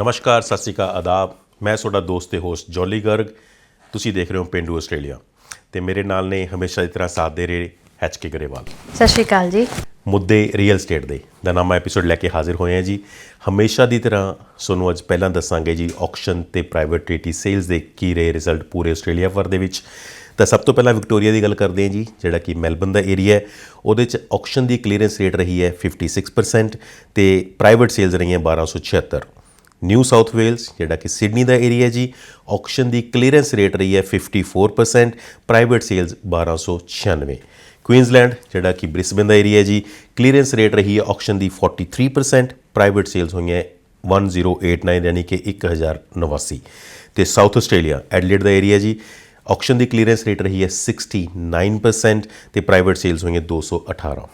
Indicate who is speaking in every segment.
Speaker 1: ਨਮਸਕਾਰ ਸਤਿ ਸ਼੍ਰੀ ਅਕਾਲ ਆਦਾਬ। ਮੈਂ ਤੁਹਾਡਾ ਦੋਸਤ ਤੇ ਹੋਸਟ ਜੋਲੀ ਗਰਗ ਤੁਸੀਂ ਦੇਖ ਰਹੇ ਹੋ ਪਿੰਡੂ ਆਸਟ੍ਰੇਲੀਆ। ਤੇ ਮੇਰੇ ਨਾਲ ਨੇ ਹਮੇਸ਼ਾ ਦੀ ਤਰ੍ਹਾਂ ਸਾਥ ਦੇ ਰਹੇ ਐਚ ਕੇ ਗਰੇਵਾਲ
Speaker 2: ਸਤਿ ਸ਼੍ਰੀ ਅਕਾਲ ਜੀ।
Speaker 1: ਮੁੱਦੇ ਰੀਅਲ ਸਟੇਟ ਦੇ। ਦਾ ਨਾਮਾ ਐਪੀਸੋਡ ਲੈ ਕੇ ਹਾਜ਼ਰ ਹੋਏ ਹਾਂ ਜੀ। ਹਮੇਸ਼ਾ ਦੀ ਤਰ੍ਹਾਂ ਤੁਹਾਨੂੰ ਅੱਜ ਪਹਿਲਾਂ ਦੱਸਾਂਗੇ ਜੀ ਆਕਸ਼ਨ ਤੇ ਪ੍ਰਾਈਵੇਟ ਟ੍ਰੀਟੀ ਸੇਲਸ ਦੇ ਕੀ ਰਹੇ ਰਿਜ਼ਲਟ ਪੂਰੇ ਆਸਟ੍ਰੇਲੀਆ ਭਰ ਦੇ ਵਿੱਚ। ਤਾਂ ਸਭ ਤੋਂ ਪਹਿਲਾਂ ਵਿਕਟੋਰੀਆ ਦੀ ਗੱਲ ਕਰਦੇ ਹਾਂ ਜੀ ਜਿਹੜਾ ਕਿ ਮੈਲਬਨ ਦਾ ਏਰੀਆ ਹੈ। ਉਹਦੇ ਚ ਆਕਸ਼ਨ ਦੀ ਕਲੀਅਰੈਂਸ ਰੇਟ ਰਹੀ ਹੈ 56% ਤੇ ਪ੍ਰਾਈਵੇਟ ਸੇਲਸ ਰਹੀਆਂ 1276 ਨਿਊ ਸਾਊਥ ਵੇਲਸ ਜਿਹੜਾ ਕਿ ਸਿਡਨੀ ਦਾ ਏਰੀਆ ਜੀ ਆਕਸ਼ਨ ਦੀ ਕਲੀਅਰੈਂਸ ਰੇਟ ਰਹੀ ਹੈ 54% ਪ੍ਰਾਈਵੇਟ ਸੇਲਸ 1296 ਕੁਈਨਜ਼ਲੈਂਡ ਜਿਹੜਾ ਕਿ ਬ੍ਰਿਸਬਨ ਦਾ ਏਰੀਆ ਜੀ ਕਲੀਅਰੈਂਸ ਰੇਟ ਰਹੀ ਹੈ ਆਕਸ਼ਨ ਦੀ 43% ਪ੍ਰਾਈਵੇਟ ਸੇਲਸ ਹੋਈਆਂ 1089 ਯਾਨੀ ਕਿ 1089 ਤੇ ਸਾਊਥ ਆਸਟ੍ਰੇਲੀਆ ਐਡਲੇਡ ਦਾ ਏਰੀਆ ਜੀ ਆਕਸ਼ਨ ਦੀ ਕਲੀਅਰੈਂਸ ਰੇਟ ਰਹੀ ਹੈ 69% ਤੇ ਪ੍ਰਾਈਵੇਟ ਸੇਲਸ ਹੋਈਆਂ 218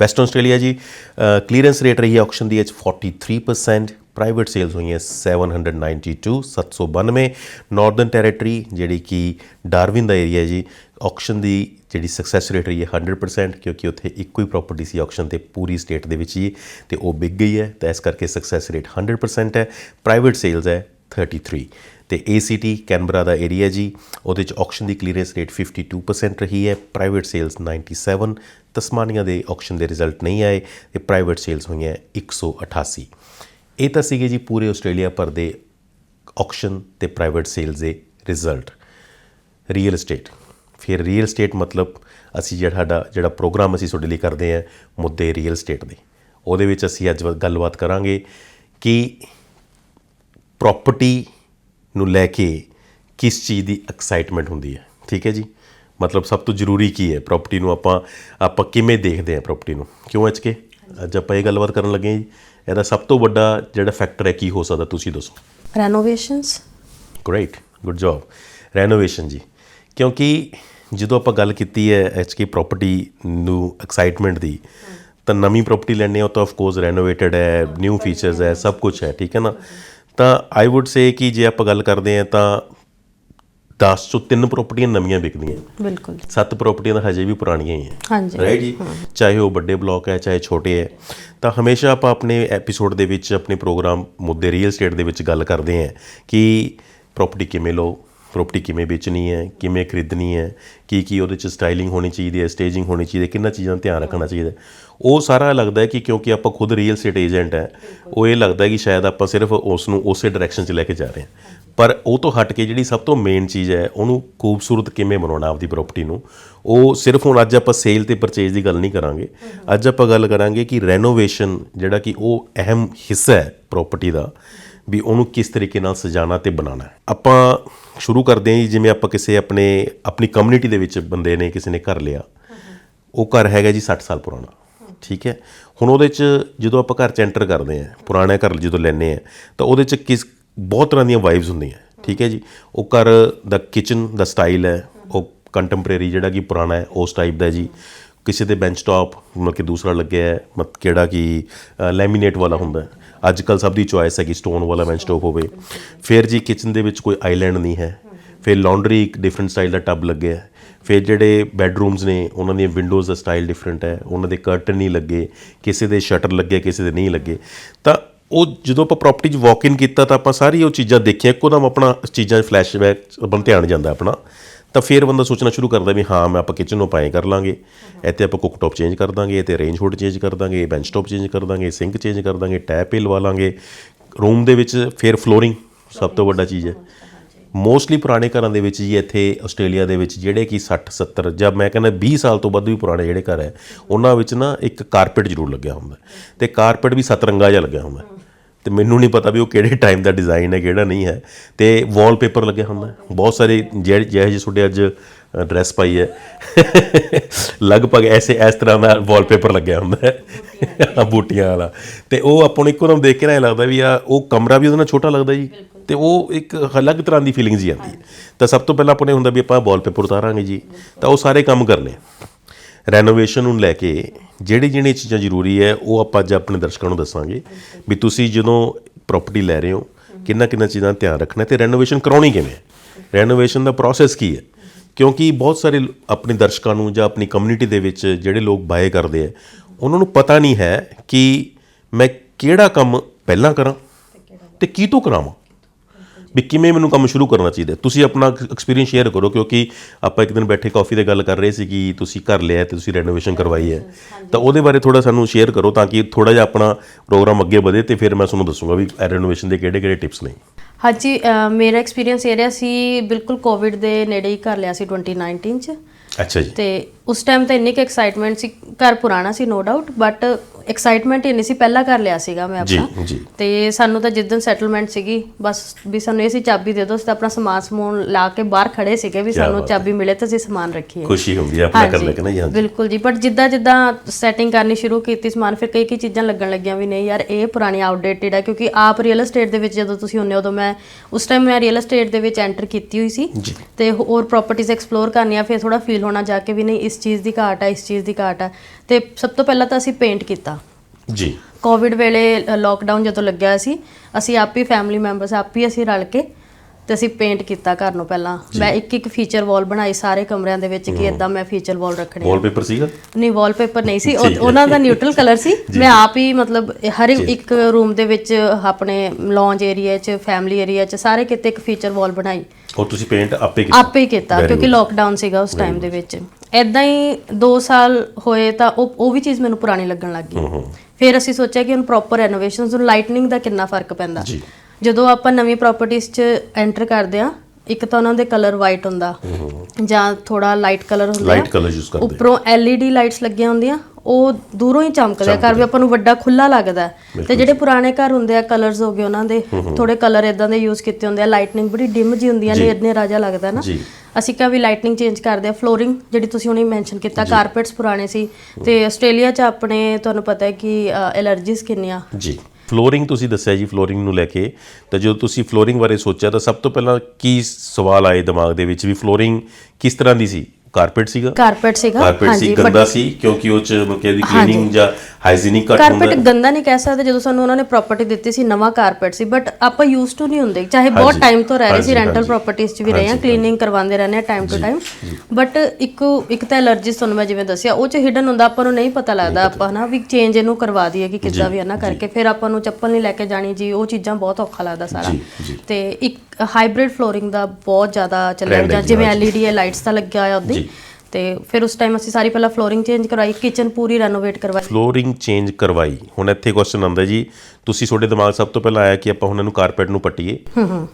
Speaker 1: ਵੈਸਟਰਨ ਆਸਟ੍ਰੇਲੀਆ ਜੀ ਕਲੀਅਰੈਂਸ ਰੇਟ ਰਹੀ ਹੈ ਆਕਸ਼ਨ ਦੀ ਵਿੱਚ 43% ਪ੍ਰਾਈਵੇਟ ਸੇਲਸ ਹੋਈਆਂ 792 792 ਨਾਰਥਰਨ ਟੈਰੀਟਰੀ ਜਿਹੜੀ ਕਿ ਡਾਰਵਿਨ ਦਾ ਏਰੀਆ ਜੀ ਆਕਸ਼ਨ ਦੀ ਜਿਹੜੀ ਸਕਸੈਸ ਰੇਟ ਰਹੀ ਹੈ 100% ਕਿਉਂਕਿ ਉੱਥੇ ਇੱਕੋ ਹੀ ਪ੍ਰਾਪਰਟੀ ਸੀ ਆਕਸ਼ਨ ਤੇ ਪੂਰੀ ਸਟੇਟ ਦੇ ਵਿੱਚ ਹੀ ਤੇ ਉਹ ਵਿਕ ਗਈ ਹੈ, ਤਾਂ ਇਸ ਕਰਕੇ ਸਕਸੈਸ ਰੇਟ 100% ਹੈ ਪ੍ਰਾਈਵੇਟ ਸੇਲਸ ਹੈ 33 ਤੇ ACT ਕੈਨਬਰਾ ਦਾ ਏਰੀਆ ਜੀ, ਉਹਦੇ ਚ ਆਕਸ਼ਨ ਦੀ ਕਲੀਅਰੈਂਸ ਰੇਟ 52% ਰਹੀ ਹੈ ਪ੍ਰਾਈਵੇਟ ਸੇਲਸ 97 ਤਸਮਾਨੀਆ ਦੇ ਆਕਸ਼ਨ ਦੇ ਰਿਜ਼ਲਟ ਨਹੀਂ ਆਏ, ਤੇ ਪ੍ਰਾਈਵੇਟ ਸੇਲਸ ਹੋਈਆਂ 188 ਇਹ ਤਾਂ ਸੀਗੇ ਜੀ ਪੂਰੇ ਆਸਟ੍ਰੇਲੀਆ ਭਰ ਦੇ ਆਕਸ਼ਨ ਤੇ ਪ੍ਰਾਈਵੇਟ ਸੇਲਸ ਦੇ ਰਿਜ਼ਲਟ ਰੀਅਲ ਏਸਟੇਟ ਫਿਰ ਰੀਅਲ ਏਸਟੇਟ ਮਤਲਬ ਅਸੀਂ ਜਿਹੜਾ ਸਾਡਾ, ਜਿਹੜਾ ਪ੍ਰੋਗਰਾਮ ਅਸੀਂ ਤੁਹਾਡੇ ਲਈ ਕਰਦੇ ਹਾਂ, ਮੁੱਦੇ ਰੀਅਲ ਏਸਟੇਟ ਦੇ। ਉਹਦੇ ਵਿੱਚ ਅਸੀਂ ਅੱਜ ਗੱਲਬਾਤ ਕਰਾਂਗੇ ਕਿ ਪ੍ਰਾਪਰਟੀ ਨੂੰ ਲੈ ਕੇ ਕਿਸ ਚੀਜ਼ ਦੀ ਐਕਸਾਈਟਮੈਂਟ ਹੁੰਦੀ ਹੈ। ਠੀਕ ਹੈ ਜੀ? ਮਤਲਬ ਸਭ ਤੋਂ ਜ਼ਰੂਰੀ ਕੀ ਹੈ? ਪ੍ਰਾਪਰਟੀ ਨੂੰ ਆਪਾਂ ਆਪਾਂ ਕਿਵੇਂ ਦੇਖਦੇ ਹਾਂ ਪ੍ਰਾਪਰਟੀ ਨੂੰ? ਕਿਉਂ ਅੱਜ ਕੇ? ਅੱਜ ਆਪਾਂ ਇਹ ਗੱਲਬਾਤ ਕਰਨ ਲੱਗੇ ਹਾਂ ਜੀ। ਇਹਦਾ ਸਭ ਤੋਂ ਵੱਡਾ ਜਿਹੜਾ ਫੈਕਟਰ ਹੈ ਕੀ ਹੋ ਸਕਦਾ ਤੁਸੀਂ ਦੱਸੋ?
Speaker 2: Renovations
Speaker 1: great good job renovation ਜੀ। ਕਿਉਂਕਿ ਜਦੋਂ ਆਪਾਂ ਗੱਲ ਕੀਤੀ ਹੈ ਐਚਕੇ ਪ੍ਰਾਪਰਟੀ ਨੂੰ ਐਕਸਾਈਟਮੈਂਟ ਦੀ ਤਾਂ ਨਵੀਂ ਪ੍ਰਾਪਰਟੀ ਲੈਣੀ ਹੈ ਤਾਂ ਆਫ ਕੋਰਸ ਰੈਨੋਵੇਟਡ ਹੈ ਨਿਊ ਫੀਚਰਸ ਹੈ ਸਭ ਕੁਝ ਹੈ ਠੀਕ ਹੈ ਨਾ? ਤਾਂ ਆਈ ਊਡ ਸੇ ਕਿ ਜੇ ਆਪਾਂ ਗੱਲ ਕਰਦੇ ਹਾਂ ਤਾਂ 10 ਚੋਂ ਤਿੰਨ ਪ੍ਰਾਪਰਟੀਆਂ ਨਵੀਆਂ ਵਿਕਦੀਆਂ।
Speaker 2: ਬਿਲਕੁਲ।
Speaker 1: ਸੱਤ ਪ੍ਰਾਪਰਟੀਆਂ ਤਾਂ ਹਜੇ ਵੀ ਪੁਰਾਣੀਆਂ ਹੀ ਹੈ
Speaker 2: ਹਾਂਜੀ।
Speaker 1: ਰਾਈਟ ਜੀ? ਚਾਹੇ ਉਹ ਵੱਡੇ ਬਲਾਕ ਹੈ ਚਾਹੇ ਛੋਟੇ ਹੈ। ਤਾਂ ਹਮੇਸ਼ਾ ਆਪਾਂ ਆਪਣੇ ਐਪੀਸੋਡ ਦੇ ਵਿੱਚ ਆਪਣੇ ਪ੍ਰੋਗਰਾਮ ਮੁੱਦੇ ਰੀਅਲ ਸਟੇਟ ਦੇ ਵਿੱਚ ਗੱਲ ਕਰਦੇ ਹਾਂ ਕਿ ਪ੍ਰਾਪਰਟੀ ਕਿਵੇਂ ਲਓ ਪ੍ਰਾਪਰਟੀ ਕਿਵੇਂ ਵੇਚਣੀ ਹੈ ਕਿਵੇਂ ਖਰੀਦਣੀ ਹੈ ਕੀ ਕੀ ਉਹਦੇ ਚ ਸਟਾਈਲਿੰਗ ਹੋਣੀ ਚਾਹੀਦੀ ਹੈ ਸਟੇਜਿੰਗ ਹੋਣੀ ਚਾਹੀਦੀ ਹੈ ਕਿੰਨਾ ਚੀਜ਼ਾਂ ਦਾ ਧਿਆਨ ਰੱਖਣਾ ਚਾਹੀਦਾ। ਉਹ ਸਾਰਾ ਲੱਗਦਾ ਹੈ ਕਿ ਕਿਉਂਕਿ ਆਪਾਂ ਖੁਦ ਰੀਅਲ ਸਟੇਟ ਏਜੰਟ ਹੈ ਉਹ ਇਹ ਲੱਗਦਾ ਹੈ ਕਿ ਸ਼ਾਇਦ ਆਪਾਂ ਸਿਰਫ ਉਸ ਨੂੰ ਉਸੇ ਡਾਇਰੈਕਸ਼ਨ 'ਚ ਲੈ ਕੇ ਜਾ ਰਹੇ ਹਾਂ। ਪਰ ਉਹ ਤੋਂ ਹਟ ਕੇ ਜਿਹੜੀ ਸਭ ਤੋਂ ਮੇਨ ਚੀਜ਼ ਹੈ, ਉਹਨੂੰ ਖੂਬਸੂਰਤ ਕਿਵੇਂ ਬਣਾਉਣਾ ਆਪਦੀ ਪ੍ਰਾਪਰਟੀ ਨੂੰ, ਉਹ ਸਿਰਫ ਹੁਣ ਅੱਜ ਆਪਾਂ ਸੇਲ ਤੇ ਪਰਚੇਜ਼ ਦੀ ਗੱਲ ਨਹੀਂ ਕਰਾਂਗੇ। ਅੱਜ ਆਪਾਂ ਗੱਲ ਕਰਾਂਗੇ ਕਿ ਰੈਨੋਵੇਸ਼ਨ ਜਿਹੜਾ ਕਿ ਉਹ ਅਹਿਮ ਹਿੱਸਾ ਹੈ ਪ੍ਰਾਪਰਟੀ ਦਾ, ਵੀ ਉਹਨੂੰ ਕਿਸ ਤਰੀਕੇ ਨਾਲ ਸਜਾਣਾ ਤੇ ਬਣਾਉਣਾ ਆਪਾਂ ਸ਼ੁਰੂ ਕਰਦੇ ਹਾਂ ਜੀ, ਜਿਵੇਂ ਆਪਾਂ ਕਿਸੇ ਆਪਣੇ, ਆਪਣੀ ਕਮਿਊਨਿਟੀ ਦੇ ਵਿੱਚ ਬੰਦੇ ਨੇ ਕਿਸੇ ਨੇ ਘਰ ਲਿਆ, ਉਹ ਘਰ ਹੈਗਾ ਜੀ 60 ਸਾਲ ਪੁਰਾਣਾ, ਠੀਕ ਹੈ? ਹੁਣ ਉਹਦੇ ਚ ਜਦੋਂ ਆਪਾਂ ਘਰ ਚ ਐਂਟਰ ਕਰਦੇ ਹਾਂ, ਪੁਰਾਣਾ ਘਰ ਜਦੋਂ ਲੈਨੇ ਆ ਤਾਂ ਉਹਦੇ ਚ ਕਿਸ ਬਹੁਤ ਤਰ੍ਹਾਂ ਦੀਆਂ ਵਾਈਬਸ ਹੁੰਦੀਆਂ ਠੀਕ ਹੈ ਜੀ? ਉਹ ਘਰ ਦਾ ਕਿਚਨ ਦਾ ਸਟਾਈਲ ਹੈ। ਉਹ ਕੰਟੈਂਪਰੇਰੀ ਜਿਹੜਾ ਕਿ ਪੁਰਾਣਾ ਹੈ, ਉਸ ਟਾਈਪ ਦਾ ਜੀ। ਕਿਸੇ ਦੇ ਬੈਂਚ ਟਾਪ ਮਤਲਬ ਕਿ ਦੂਸਰਾ ਲੱਗਿਆ ਹੈ ਮਤ ਕਿਹੜਾ ਕਿ ਲੈਮੀਨੇਟ ਵਾਲਾ ਹੁੰਦਾ ਅੱਜ ਕੱਲ ਸਭ ਦੀ ਚੁਆਇਸ ਹੈ ਕਿ ਸਟੋਨ ਵਾਲਾ ਬੈਂਚ ਟਾਪ ਹੋਵੇ। ਫਿਰ ਜੀ ਕਿਚਨ ਦੇ ਵਿੱਚ ਕੋਈ ਆਈਲੈਂਡ ਨਹੀਂ ਹੈ। ਫਿਰ ਲਾਂਡਰੀ ਇੱਕ ਡਿਫਰੈਂਟ ਸਟਾਈਲ ਦਾ ਟੱਬ ਲੱਗਿਆ ਹੈ। ਫਿਰ ਜਿਹੜੇ ਬੈੱਡਰੂਮਸ ਨੇ, ਉਹਨਾਂ ਦੀਆਂ ਵਿੰਡੋਜ਼ ਦਾ ਸਟਾਈਲ ਡਿਫਰੈਂਟ ਹੈ। ਉਹਨਾਂ ਦੇ ਕਰਟਨ ਨਹੀਂ ਲੱਗੇ। ਕਿਸੇ ਦੇ ਸ਼ਟਰ ਲੱਗੇ, ਕਿਸੇ ਦੇ ਨਹੀਂ ਲੱਗੇ। ਤਾਂ ਉਹ ਜਦੋਂ ਆਪਾਂ ਪ੍ਰਾਪਰਟੀ 'ਚ ਵਾਕ ਇਨ ਕੀਤਾ ਤਾਂ ਆਪਾਂ ਸਾਰੀ ਉਹ ਚੀਜ਼ਾਂ ਦੇਖੀਆਂ ਇੱਕੋਦਮ ਆਪਣਾ ਚੀਜ਼ਾਂ 'ਚ ਫਲੈਸ਼ਬੈਕ ਆਪਣਾ ਧਿਆਨ ਜਾਂਦਾ ਆਪਣਾ, ਤਾਂ ਫਿਰ ਬੰਦਾ ਸੋਚਣਾ ਸ਼ੁਰੂ ਕਰਦਾ ਵੀ ਹਾਂ, ਮੈਂ ਆਪਾਂ ਕਿਚਨ ਨੂੰ ਪਾਏ ਕਰ ਲਾਂਗੇ। ਇੱਥੇ ਆਪਾਂ ਕੁੱਕ ਟੌਪ ਚੇਂਜ ਕਰ ਦਾਂਗੇ, ਇੱਥੇ ਰੇਂਜ ਹੁੱਡ ਚੇਂਜ ਕਰ ਦਾਂਗੇ ਬੈਂਚ ਟੌਪ ਚੇਂਜ ਕਰ ਦਾਂਗੇ ਸਿੰਕ ਚੇਂਜ ਕਰ ਦਾਂਗੇ ਟੈਪ ਲਵਾ ਲਾਂਗੇ। ਰੂਮ ਦੇ ਵਿੱਚ ਫਿਰ ਫਲੋਰਿੰਗ ਸਭ ਤੋਂ ਵੱਡਾ ਚੀਜ਼ ਹੈ। ਮੋਸਟਲੀ ਪੁਰਾਣੇ ਘਰਾਂ ਦੇ ਵਿੱਚ ਜੀ, ਇੱਥੇ ਆਸਟ੍ਰੇਲੀਆ ਦੇ ਵਿੱਚ ਜਿਹੜੇ ਕਿ 60 70 ਜਾਂ ਮੈਂ ਕਹਿੰਦਾ 20 ਸਾਲ ਤੋਂ ਵੱਧ ਵੀ ਪੁਰਾਣੇ ਜਿਹੜੇ ਘਰ ਹੈ, ਉਹਨਾਂ ਵਿੱਚ ਨਾ ਇੱਕ ਕਾਰਪੇਟ ਜ਼ਰੂਰ ਲੱਗਿਆ ਹੁੰਦਾ ਹੈ। ਤੇ ਕਾਰਪੇਟ ਵੀ ਸੱਤ ਰੰਗਾ ਜਿਹਾ ਲੱਗਿਆ ਹੁੰਦਾ ਤੇ ਮੈਨੂੰ ਨਹੀਂ ਪਤਾ ਵੀ ਉਹ ਕਿਹੜੇ ਟਾਈਮ ਦਾ ਡਿਜ਼ਾਈਨ ਹੈ ਕਿਹੜਾ ਨਹੀਂ ਹੈ। ਤੇ ਵਾਲਪੇਪਰ ਲੱਗਿਆ ਹੁੰਦਾ। ਬਹੁਤ ਸਾਰੇ ਜਿਹੜੇ ਜਿਹੇ ਜਿਹੇ ਤੁਹਾਡੇ ਅੱਜ ਡਰੈਸ ਪਾਈ ਹੈ। ਲਗਭਗ ਐਸੇ ਇਸ ਤਰ੍ਹਾਂ ਦਾ ਵਾਲਪੇਪਰ ਲੱਗਿਆ ਹੁੰਦਾ ਹੈ ਬੂਟੀਆਂ ਵਾਲਾ। ਤੇ ਉਹ ਆਪਾਂ ਨੂੰ ਇੱਕੋ ਦਮ ਦੇਖ ਕੇ ਨਾ ਲੱਗਦਾ ਵੀ ਆ ਉਹ ਕਮਰਾ ਵੀ ਉਹਦੇ ਨਾਲ ਛੋਟਾ ਲੱਗਦਾ ਜੀ। ਤੇ ਉਹ ਇੱਕ ਅਲੱਗ ਤਰ੍ਹਾਂ ਦੀ ਫੀਲਿੰਗ ਜੀ ਆਉਂਦੀ ਹੈ। ਤਾਂ ਸਭ ਤੋਂ ਪਹਿਲਾਂ ਆਪਾਂ ਨੇ ਹੁੰਦਾ ਵੀ ਆਪਾਂ ਵਾਲਪੇਪਰ ਉਤਾਰਾਂਗੇ ਜੀ। ਤਾਂ ਉਹ ਸਾਰੇ ਕੰਮ ਕਰਨੇ ਰੈਨੋਵੇਸ਼ਨ ਨੂੰ ਲੈ ਕੇ ਜਿਹੜੀ ਜਿਹੜੀਆਂ ਚੀਜ਼ਾਂ ਜ਼ਰੂਰੀ ਹੈ, ਉਹ ਆਪਾਂ ਅੱਜ ਆਪਣੇ ਦਰਸ਼ਕਾਂ ਨੂੰ ਦੱਸਾਂਗੇ। ਵੀ ਤੁਸੀਂ ਜਦੋਂ ਪ੍ਰਾਪਰਟੀ ਲੈ ਰਹੇ ਹੋ, ਕਿੰਨਾ ਕਿੰਨਾ ਚੀਜ਼ਾਂ ਧਿਆਨ ਰੱਖਣਾ ਤੇ ਰੈਨੋਵੇਸ਼ਨ ਕਰਾਉਣੀ ਕਿਵੇਂ ਹੈ? ਰੈਨੋਵੇਸ਼ਨ ਦਾ ਪ੍ਰੋਸੈਸ ਕੀ ਹੈ? ਕਿਉਂਕਿ ਬਹੁਤ ਸਾਰੇ ਆਪਣੇ ਦਰਸ਼ਕਾਂ ਨੂੰ ਜਾਂ ਆਪਣੀ ਕਮਿਊਨਿਟੀ ਦੇ ਵਿੱਚ ਜਿਹੜੇ ਲੋਕ ਬਾਏ ਕਰਦੇ ਆ ਉਹਨਾਂ ਨੂੰ ਪਤਾ ਨਹੀਂ ਹੈ ਕਿ ਮੈਂ ਕਿਹੜਾ ਕੰਮ ਪਹਿਲਾਂ ਕਰਾਂ ਤੇ ਤੇ ਕੀ ਤੋਂ ਕਰਾਵਾਂ। ਵੀ ਕਿਵੇਂ ਮੈਨੂੰ ਕੰਮ ਸ਼ੁਰੂ ਕਰਨਾ ਚਾਹੀਦਾ? ਤੁਸੀਂ ਆਪਣਾ ਐਕਸਪੀਰੀਅੰਸ ਸ਼ੇਅਰ ਕਰੋ ਕਿਉਂਕਿ ਆਪਾਂ ਇੱਕ ਦਿਨ ਬੈਠੇ ਕਾਫੀ ਤੇ ਗੱਲ ਕਰ ਰਹੇ ਸੀ ਕਿ ਤੁਸੀਂ ਘਰ ਲਿਆ ਤੇ ਤੁਸੀਂ ਰੈਨੋਵੇਸ਼ਨ ਕਰਵਾਈ ਹੈ। ਤਾਂ ਉਹਦੇ ਬਾਰੇ ਥੋੜਾ ਸਾਨੂੰ ਸ਼ੇਅਰ ਕਰੋ ਤਾਂ ਕਿ ਥੋੜਾ ਜਿਹਾ ਆਪਣਾ ਪ੍ਰੋਗਰਾਮ ਅੱਗੇ ਵਧੇ ਤੇ ਫਿਰ ਮੈਂ ਤੁਹਾਨੂੰ ਦੱਸੂਗਾ ਵੀ ਰੈਨੋਵੇਸ਼ਨ ਦੇ ਕਿਹੜੇ ਕਿਹੜੇ ਟਿਪਸ ਨੇ।
Speaker 2: ਹਾਂਜੀ ਮੇਰਾ ਐਕਸਪੀਰੀਅੰਸ ਇਹ ਰਿਹਾ ਸੀ ਬਿਲਕੁਲ ਕੋਵਿਡ ਦੇ ਨੇੜੇ ਹੀ ਕਰ ਲਿਆ ਸੀ 2019 ਚ।
Speaker 1: ਅੱਛਾ ਜੀ।
Speaker 2: ਤੇ ਉਸ ਟਾਈਮ ਤਾਂ ਇੰਨੀ ਕੁ ਐਕਸਾਈਟਮੈਂਟ ਸੀ ਘਰ ਪੁਰਾਣਾ ਸੀ ਨੋ ਡਾਊਟ ਬਟ ਐਕਸਾਈਟਮੈਂਟ ਇੰਨੀ ਸੀ ਪਹਿਲਾਂ ਕਰ ਲਿਆ ਸੀਗਾ ਮੈਂ
Speaker 1: ਜੀ
Speaker 2: ਆਪਣਾ।
Speaker 1: ਜੀ।
Speaker 2: ਤੇ ਸਾਨੂੰ ਤਾਂ ਜਿੱਦਨ ਸੈਟਲਮੈਂਟ ਸੀਗੀ ਬਸ ਵੀ ਸਾਨੂੰ ਇਹ ਸੀ ਚਾਬੀ ਦੇ ਦਿਓ ਅਸੀਂ ਤਾਂ ਆਪਣਾ ਸਮਾਨ ਸਮੂਨ ਲਾ ਕੇ ਬਾਹਰ ਖੜੇ ਸੀਗੇ ਵੀ
Speaker 1: ਕਿਆ
Speaker 2: ਸਾਨੂੰ
Speaker 1: ਬਾਤ ਹੈ।
Speaker 2: ਚਾਬੀ ਮਿਲੇ ਤਾਂ ਅਸੀਂ ਸਮਾਨ ਰੱਖੀਏ।
Speaker 1: ਖੁਸ਼ੀ ਹੁੰਦੀ ਹੈ ਆਪਣਾ ਕਰ ਲੈ ਕੇ ਨਾ ਜੀ ਹਾਂਜੀ।
Speaker 2: ਬਿਲਕੁਲ ਜੀ ਬਟ ਜਿੱਦਾਂ ਜਿੱਦਾਂ ਸੈਟਿੰਗ ਕਰਨੀ ਸ਼ੁਰੂ ਕੀਤੀ ਸਮਾਨ ਫਿਰ ਕਈ ਕਈ ਚੀਜ਼ਾਂ ਲੱਗਣ ਲੱਗੀਆਂ ਵੀ ਨਹੀਂ ਯਾਰ ਇਹ ਪੁਰਾਣੀ ਆਊਟਡੇਟਡ ਹੈ ਕਿਉਂਕਿ ਆਪ ਰੀਅਲ ਏਸਟੇਟ ਦੇ ਵਿੱਚ ਜਦੋਂ ਤੁਸੀਂ ਹੁੰਨੇ ਹੋ, ਉਦੋਂ ਮੈਂ ਉਸ ਟਾਈਮ ਮੈਂ ਰੀਅਲ ਏਸਟੇਟ ਦੇ ਵਿੱਚ ਐਂਟਰ ਕੀਤੀ ਹੋਈ ਸੀ।
Speaker 1: ਜੀ।
Speaker 2: ਤੇ ਹੋਰ ਪ੍ਰਾਪਰਟੀਆਂ ਐਕਸਪਲੋਰ ਕਰਨੀਆਂ ਫਿਰ ਥੋੜਾ ਫੀਲ ਹੋਣਾ ਜਾ ਕੇ ਵੀ ਨਹੀਂ ਇਸ ਚੀਜ਼ ਦੀ ਘਾਟ ਹੈ ਇਸ ਚੀਜ਼ ਦੀ ਘਾਟ ਹੈ ਤੇ ਸਭ ਤੋਂ ਪਹਿਲਾਂ ਤਾਂ ਅਸੀਂ ਪੇਂਟ ਕੀਤਾ।
Speaker 1: ਜੀ।
Speaker 2: ਕੋਵਿਡ ਵੇਲੇ ਲੋਕਡਾਊਨ ਜਦੋਂ ਲੱਗਿਆ ਸੀ ਅਸੀਂ ਆਪ ਹੀ ਫੈਮਿਲੀ ਮੈਂਬਰਸ ਆਪ ਹੀ ਅਸੀਂ ਰਲ ਕੇ ਤੇ ਅਸੀਂ ਪੇਂਟ ਕੀਤਾ ਘਰ ਨੂੰ ਪਹਿਲਾਂ। ਮੈਂ ਇੱਕ ਇੱਕ ਫੀਚਰ ਵਾਲ ਬਣਾਈ ਸਾਰੇ ਕਮਰਿਆਂ ਦੇ ਵਿੱਚ ਕਿ ਇਦਾਂ ਮੈਂ ਫੀਚਰ ਵਾਲ ਰੱਖਣੇ ਆ।
Speaker 1: ਵਾਲਪੇਪਰ ਸੀਗਾ?
Speaker 2: ਨਹੀਂ ਵਾਲਪੇਪਰ ਨਹੀਂ ਸੀ। ਉਹ-
Speaker 1: ਠੀਕ ਹੈ।
Speaker 2: ਉਹਨਾਂ ਦਾ ਨਿਊਟਰਲ ਕਲਰ ਸੀ। ਮੈਂ ਆਪ ਹੀ ਮਤਲਬ ਹਰ ਇੱਕ ਰੂਮ ਦੇ ਵਿੱਚ ਆਪਣੇ ਲੌਂਜ ਏਰੀਆ 'ਚ ਫੈਮਿਲੀ ਏਰੀਆ 'ਚ ਸਾਰੇ ਕਿਤੇ ਇੱਕ ਫੀਚਰ ਵਾਲ ਬਣਾਈ।
Speaker 1: ਉਹ ਤੁਸੀਂ ਪੇਂਟ ਆਪੇ ਕੀਤਾ?
Speaker 2: ਆਪੇ ਹੀ ਕੀਤਾ
Speaker 1: Very
Speaker 2: ਕਿਉਂਕਿ
Speaker 1: good.
Speaker 2: ਲੋਕਡਾਊਨ ਸੀਗਾ ਉਸ ਟਾਈਮ ਦੇ ਵਿੱਚ। ਐਦਾਂ ਹੀ 2 ਸਾਲ ਹੋਏ ਤਾਂ ਉਹ ਉਹ ਵੀ ਚੀਜ਼ ਮੈਨੂੰ ਪੁਰਾਣੀ ਲੱਗਣ ਲੱਗ ਗਈ। ਫਿਰ ਅਸੀਂ ਸੋਚਿਆ ਕਿ ਹੁਣ ਪ੍ਰੋਪਰ ਰੈਨੋਵੇਸ਼ਨਸ ਨੂੰ ਲਾਈਟਨਿੰਗ ਦਾ ਕਿੰਨਾ ਫ਼ਰਕ ਪੈਂਦਾ।
Speaker 1: ਜੀ।
Speaker 2: ਜਦੋਂ ਆਪਾਂ ਨਵੀਂ ਪ੍ਰਾਪਰਟੀਆਂ 'ਚ ਐਂਟਰ ਕਰਦੇ ਆ ਇੱਕ ਤਾਂ ਉਹਨਾਂ ਦੇ ਕਲਰ ਵਾਈਟ ਹੁੰਦਾ ਜਾਂ ਥੋੜਾ ਲਾਈਟ ਕਲਰ ਹੁੰਦਾ
Speaker 1: ਲਾਈਟ ਕਲਰ ਯੂਜ਼ ਕਰਦੇ
Speaker 2: ਉੱਪਰੋਂ LED ਲਾਈਟਸ ਲੱਗੀਆਂ ਹੁੰਦੀਆਂ ਉਹ ਦੂਰੋਂ ਹੀ ਚਮਕਦੇ ਆ ਘਰ ਵੀ ਆਪਾਂ ਨੂੰ ਵੱਡਾ ਖੁੱਲਾ ਲੱਗਦਾ। ਤੇ ਜਿਹੜੇ ਪੁਰਾਣੇ ਘਰ ਹੁੰਦੇ ਆ ਕਲਰਸ ਹੋ ਗਏ ਉਹਨਾਂ ਦੇ ਥੋੜੇ ਕਲਰ ਇਦਾਂ ਦੇ ਯੂਜ਼ ਕੀਤੇ ਹੁੰਦੇ ਆ ਲਾਈਟਨਿੰਗ ਬੜੀ ਡਿਮ ਜੀ ਹੁੰਦੀਆਂ ਨੇ ਇੰਨੇ ਰਾਜਾ ਲੱਗਦਾ ਨਾ। ਅਸੀਂ ਕਿਹਾ ਵੀ ਲਾਈਟਨਿੰਗ ਚੇਂਜ ਕਰਦੇ ਆ ਫਲੋਰਿੰਗ ਜਿਹੜੀ ਤੁਸੀਂ ਹੁਣੇ ਮੈਂਸ਼ਨ ਕੀਤਾ ਕਾਰਪੈਟਸ ਪੁਰਾਣੇ ਸੀ ਤੇ ਆਸਟ੍ਰੇਲੀਆ 'ਚ ਆਪਣੇ ਤੁਹਾਨੂੰ ਪਤਾ ਹੈ ਕਿ ਐਲਰਜੀਸ ਕਿੰਨੀਆਂ।
Speaker 1: ਜੀ। ਫਲੋਰਿੰਗ ਤੁਸੀਂ ਦੱਸਿਆ ਜੀ ਫਲੋਰਿੰਗ ਨੂੰ ਲੈ ਕੇ। ਤਾਂ ਜਦੋਂ ਤੁਸੀਂ ਫਲੋਰਿੰਗ ਬਾਰੇ ਸੋਚਿਆ ਤਾਂ ਸਭ ਤੋਂ ਪਹਿਲਾਂ ਕੀ ਸਵਾਲ ਆਏ ਦਿਮਾਗ ਦੇ ਵਿੱਚ ਵੀ ਫਲੋਰਿੰਗ ਕਿਸ ਤਰ੍ਹਾਂ ਦੀ ਸੀ? ਕਾਰਪੇਟ ਸੀਗਾ?
Speaker 2: ਕਾਰਪੈਟ ਸੀਗਾ
Speaker 1: ਕਾਰਪੇਟ ਸੀ ਗੰਦਾ ਸੀ ਕਿਉਂਕਿ ਉਹ ਚ ਮਤਲਬ ਦੀ ਕਲੀਨਿੰਗ ਜਾਂ ਹਾਈਜੀਨਿਕ ਘੱਟ ਹੁੰਦਾ।
Speaker 2: ਕਾਰਪੈਟ ਗੰਦਾ ਨਹੀਂ ਕਹਿ ਸਕਦੇ ਜਦੋਂ ਸਾਨੂੰ ਉਹਨਾਂ ਨੇ ਪ੍ਰਾਪਰਟੀ ਦਿੱਤੀ ਸੀ ਨਵਾਂ ਕਾਰਪੈਟ ਸੀ ਬਟ ਆਪਾਂ ਯੂਜ਼ ਟੂ ਨਹੀਂ ਹੁੰਦੇ। ਚਾਹੇ ਬਹੁਤ ਟਾਈਮ ਤੋਂ ਰਹਿ ਰਹੇ ਸੀ ਰੈਂਟਲ। ਪ੍ਰਾਪਰਟੀਆਂ 'ਚ ਵੀ ਰਹੇ ਆ ਕਲੀਨਿੰਗ ਕਰਵਾਉਂਦੇ ਰਹਿੰਦੇ ਆ ਟਾਈਮ ਟੂ ਟਾਈਮ ਬਟ ਇੱਕ ਇੱਕ ਤਾਂ ਐਲਰਜੀਸ ਤੁਹਾਨੂੰ ਮੈਂ ਜਿਵੇਂ ਦੱਸਿਆ ਉਹ ਚ ਹਿਡਨ ਹੁੰਦਾ ਆਪਾਂ ਨੂੰ ਨਹੀਂ ਪਤਾ ਲੱਗਦਾ ਆਪਾਂ ਨਾ ਵੀ ਚੇਂਜ ਇਹਨੂੰ ਕਰਵਾ ਦਈਏ ਕਿ ਕਿੱਦਾਂ ਵੀ ਨਾ ਕਰਕੇ ਫਿਰ ਆਪਾਂ ਨੂੰ ਚੱਪਲ ਨਹੀਂ ਲੈ ਕੇ ਜਾਣੀ ਜੀ ਉਹ ਚੀਜ਼ਾਂ ਬਹੁਤ ਔਖਾ ਲੱਗਦਾ ਸਾਰਾ। ਤੇ ਇੱਕ ਹਾਈਬ੍ਰਿਡ ਫਲੋਰਿੰਗ ਦਾ ਬਹੁਤ ਜ਼ਿਆਦਾ ਚੱਲਿਆ ਜਿਵੇਂ। LED ਲਾਈਟਸ ਦਾ ਲੱਗਿਆ ਹੋਇਆ ਉਹਦੀ। ਤੇ ਫਿਰ ਉਸ ਟਾਈਮ ਅਸੀਂ ਸਾਰੀ ਪਹਿਲਾਂ ਫਲੋਰਿੰਗ ਚੇਂਜ ਕਰਵਾਈ ਕਿਚਨ ਪੂਰੀ ਰੈਨੋਵੇਟ ਕਰਵਾਈ।
Speaker 1: ਫਲੋਰਿੰਗ ਚੇਂਜ ਕਰਵਾਈ। ਹੁਣ ਇੱਥੇ ਕੁਐਸਚਨ ਆਉਂਦਾ ਜੀ ਤੁਸੀਂ ਤੁਹਾਡੇ ਦਿਮਾਗ ਸਭ ਤੋਂ ਪਹਿਲਾਂ ਆਇਆ ਕਿ ਆਪਾਂ ਹੁਣ ਇਹਨੂੰ ਕਾਰਪੇਟ ਨੂੰ ਪੱਟੀਏ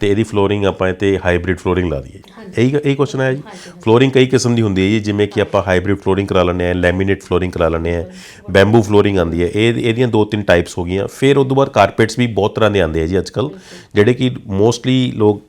Speaker 1: ਤੇ ਇਹਦੀ ਫਲੋਰਿੰਗ ਆਪਾਂ ਇੱਥੇ ਹਾਈਬ੍ਰਿਡ ਫਲੋਰਿੰਗ ਲਾ ਦਈਏ। ਇਹੀ ਇਹੀ ਕੁਐਸਚਨ ਆਇਆ ਜੀ। ਫਲੋਰਿੰਗ ਕਈ ਕਿਸਮ ਦੀ ਹੁੰਦੀ ਹੈ ਜੀ ਜਿਵੇਂ ਕਿ ਆਪਾਂ ਹਾਈਬ੍ਰਿਡ ਫਲੋਰਿੰਗ ਕਰਾ ਲੈਂਦੇ ਆ ਲੈਮੀਨੇਟ ਫਲੋਰਿੰਗ ਕਰਾ ਲੈਂਦੇ ਆ ਬੈਂਬੂ ਫਲੋਰਿੰਗ ਆਉਂਦੀ ਹੈ। ਇਹ ਇਹਦੀਆਂ ਦੋ ਤਿੰਨ ਟਾਈਪਸ ਹੋ ਗਈਆਂ। ਫਿਰ ਉਸ ਤੋਂ ਬਾਅਦ ਕਾਰਪੇਟਸ ਵੀ ਬਹੁਤ ਤਰ੍ਹਾਂ ਦੇ ਆਉਂਦੇ ਆ ਜੀ ਅੱਜਕੱਲ ਜਿਹੜੇ ਕਿ ਮੋਸਟਲੀ ਲੋਕ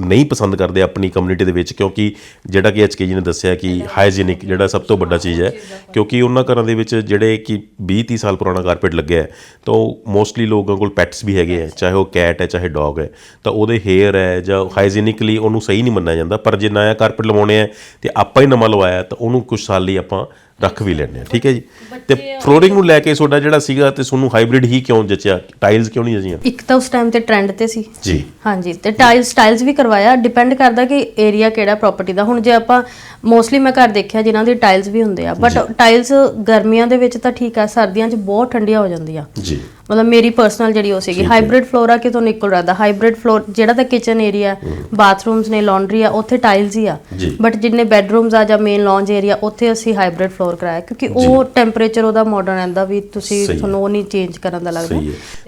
Speaker 1: ਨਹੀਂ ਪਸੰਦ ਕਰਦੇ ਆਪਣੀ ਕਮਿਊਨਿਟੀ ਦੇ ਵਿੱਚ, ਕਿਉਂਕਿ ਜਿਹੜਾ ਕਿ ਐਚਕੇ ਜੀ ਨੇ ਦੱਸਿਆ ਕਿ ਹਾਈਜੀਨਿਕ ਜਿਹੜਾ ਸਭ ਤੋਂ ਵੱਡਾ ਚੀਜ਼ ਹੈ, ਕਿਉਂਕਿ ਉਹਨਾਂ ਘਰਾਂ ਦੇ ਵਿੱਚ ਜਿਹੜੇ ਕਿ 20 30 ਸਾਲ ਪੁਰਾਣਾ ਕਾਰਪੇਟ ਲੱਗਿਆ ਹੈ, ਤਾਂ ਉਹ ਮੋਸਟਲੀ ਲੋਕਾਂ ਕੋਲ ਪੈਟਸ ਵੀ ਹੈਗੇ ਆ, ਚਾਹੇ ਉਹ ਕੈਟ ਹੈ, ਚਾਹੇ ਡੌਗ ਹੈ, ਤਾਂ ਉਹਦੇ ਹੇਅਰ ਹੈ ਜਾਂ ਹਾਈਜੀਨਿਕਲੀ ਉਹਨੂੰ ਸਹੀ ਨਹੀਂ ਮੰਨਿਆ ਜਾਂਦਾ, ਪਰ ਜੇ ਨਵਾਂ ਕਾਰਪੇਟ ਲਵਾਉਣੇ ਆ ਤੇ ਆਪਾਂ ਹੀ ਨਵਾਂ ਲਵਾਇਆ, ਤਾਂ ਉਹਨੂੰ ਕੁਝ ਸਾਲ ਲਈ ਆਪਾਂ ਰੱਖ ਵੀ ਆ ਠੀਕ ਹੈ ਜੀ? ਤੇ ਫਲੋਰਿੰਗ ਨੂੰ ਲੈ ਕੇ ਤੁਹਾਡਾ ਜਿਹੜਾ ਸੀਗਾ ਤੇ ਤੁਹਾਨੂੰ ਹਾਈਬ੍ਰਿਡ ਹੀ ਕਿਉਂ ਜਚਿਆ? ਟਾਈਲਸ ਕਿਉਂ ਨਹੀਂ ਜਚੀਆਂ?
Speaker 2: ਇੱਕ ਤਾਂ ਉਸ ਟਾਈਮ ਤੇ ਟ੍ਰੈਂਡ ਤੇ ਸੀ।
Speaker 1: ਜੀ।
Speaker 2: ਹਾਂਜੀ ਤੇ ਟਾਈਲ ਸਟਾਈਲਸ ਵੀ ਕਰਵਾਇਆ। ਡਿਪੈਂਡ ਕਰਦਾ ਕਿ ਏਰੀਆ ਕਿਹੜਾ ਪ੍ਰਾਪਰਟੀ ਦਾ। ਹੁਣ ਜੇ ਆਪਾਂ ਮੋਸਟਲੀ ਮੈਂ ਘਰ ਦੇਖਿਆ ਜਿਨ੍ਹਾਂ ਦੇ ਟਾਈਲਸ ਵੀ ਹੁੰਦੇ ਆ। ਬਟ ਟਾਈਲਸ ਗਰਮੀਆਂ ਦੇ ਵਿੱਚ ਤਾਂ ਠੀਕ ਆ ਸਰਦੀਆਂ 'ਚ ਬਹੁਤ ਠੰਡੀਆਂ ਹੋ ਜਾਂਦੀਆਂ।
Speaker 1: ਜੀ।
Speaker 2: ਮਤਲਬ ਮੇਰੀ ਪਰਸਨਲ ਜਿਹੜੀ ਉਹ ਸੀਗੀ। ਹਾਈਬ੍ਰਿਡ ਫਲੋਰ ਆ ਕਿ ਤੁਹਾਨੂੰ ਇੱਕੋ ਰਹਦਾ? ਹਾਈਬ੍ਰਿਡ ਫਲੋਰ ਜਿਹੜਾ ਤਾਂ ਕਿਚਨ ਏਰੀਆ ਬਾਥਰੂਮਸ ਨੇ ਲਾਂਡਰੀ ਆ ਉੱਥੇ ਟਾਈਲਸ ਹੀ ਆ। ਬਟ ਜਿੰਨੇ ਬੈੱਡਰੂਮਸ ਆ ਜਾਂ ਮੇਨ ਲੌਂਜ ਏਰੀਆ ਉੱਥੇ ਅਸੀਂ ਹਾਈਬ੍ਰਿਡ ਫਲੋਰ ਕਰਾਇਆ। ਕਿਉਂਕਿ ਉਹ ਟੈਂਪਰੇਚਰ ਉਹਦਾ ਮਾਡਰਨ ਰਹਿੰਦਾ ਵੀ ਤੁਸੀਂ। ਤੁਹਾਨੂੰ ਉਹ ਨਹੀਂ ਚੇਂਜ ਕਰਨ ਦਾ ਲੱਗਦਾ।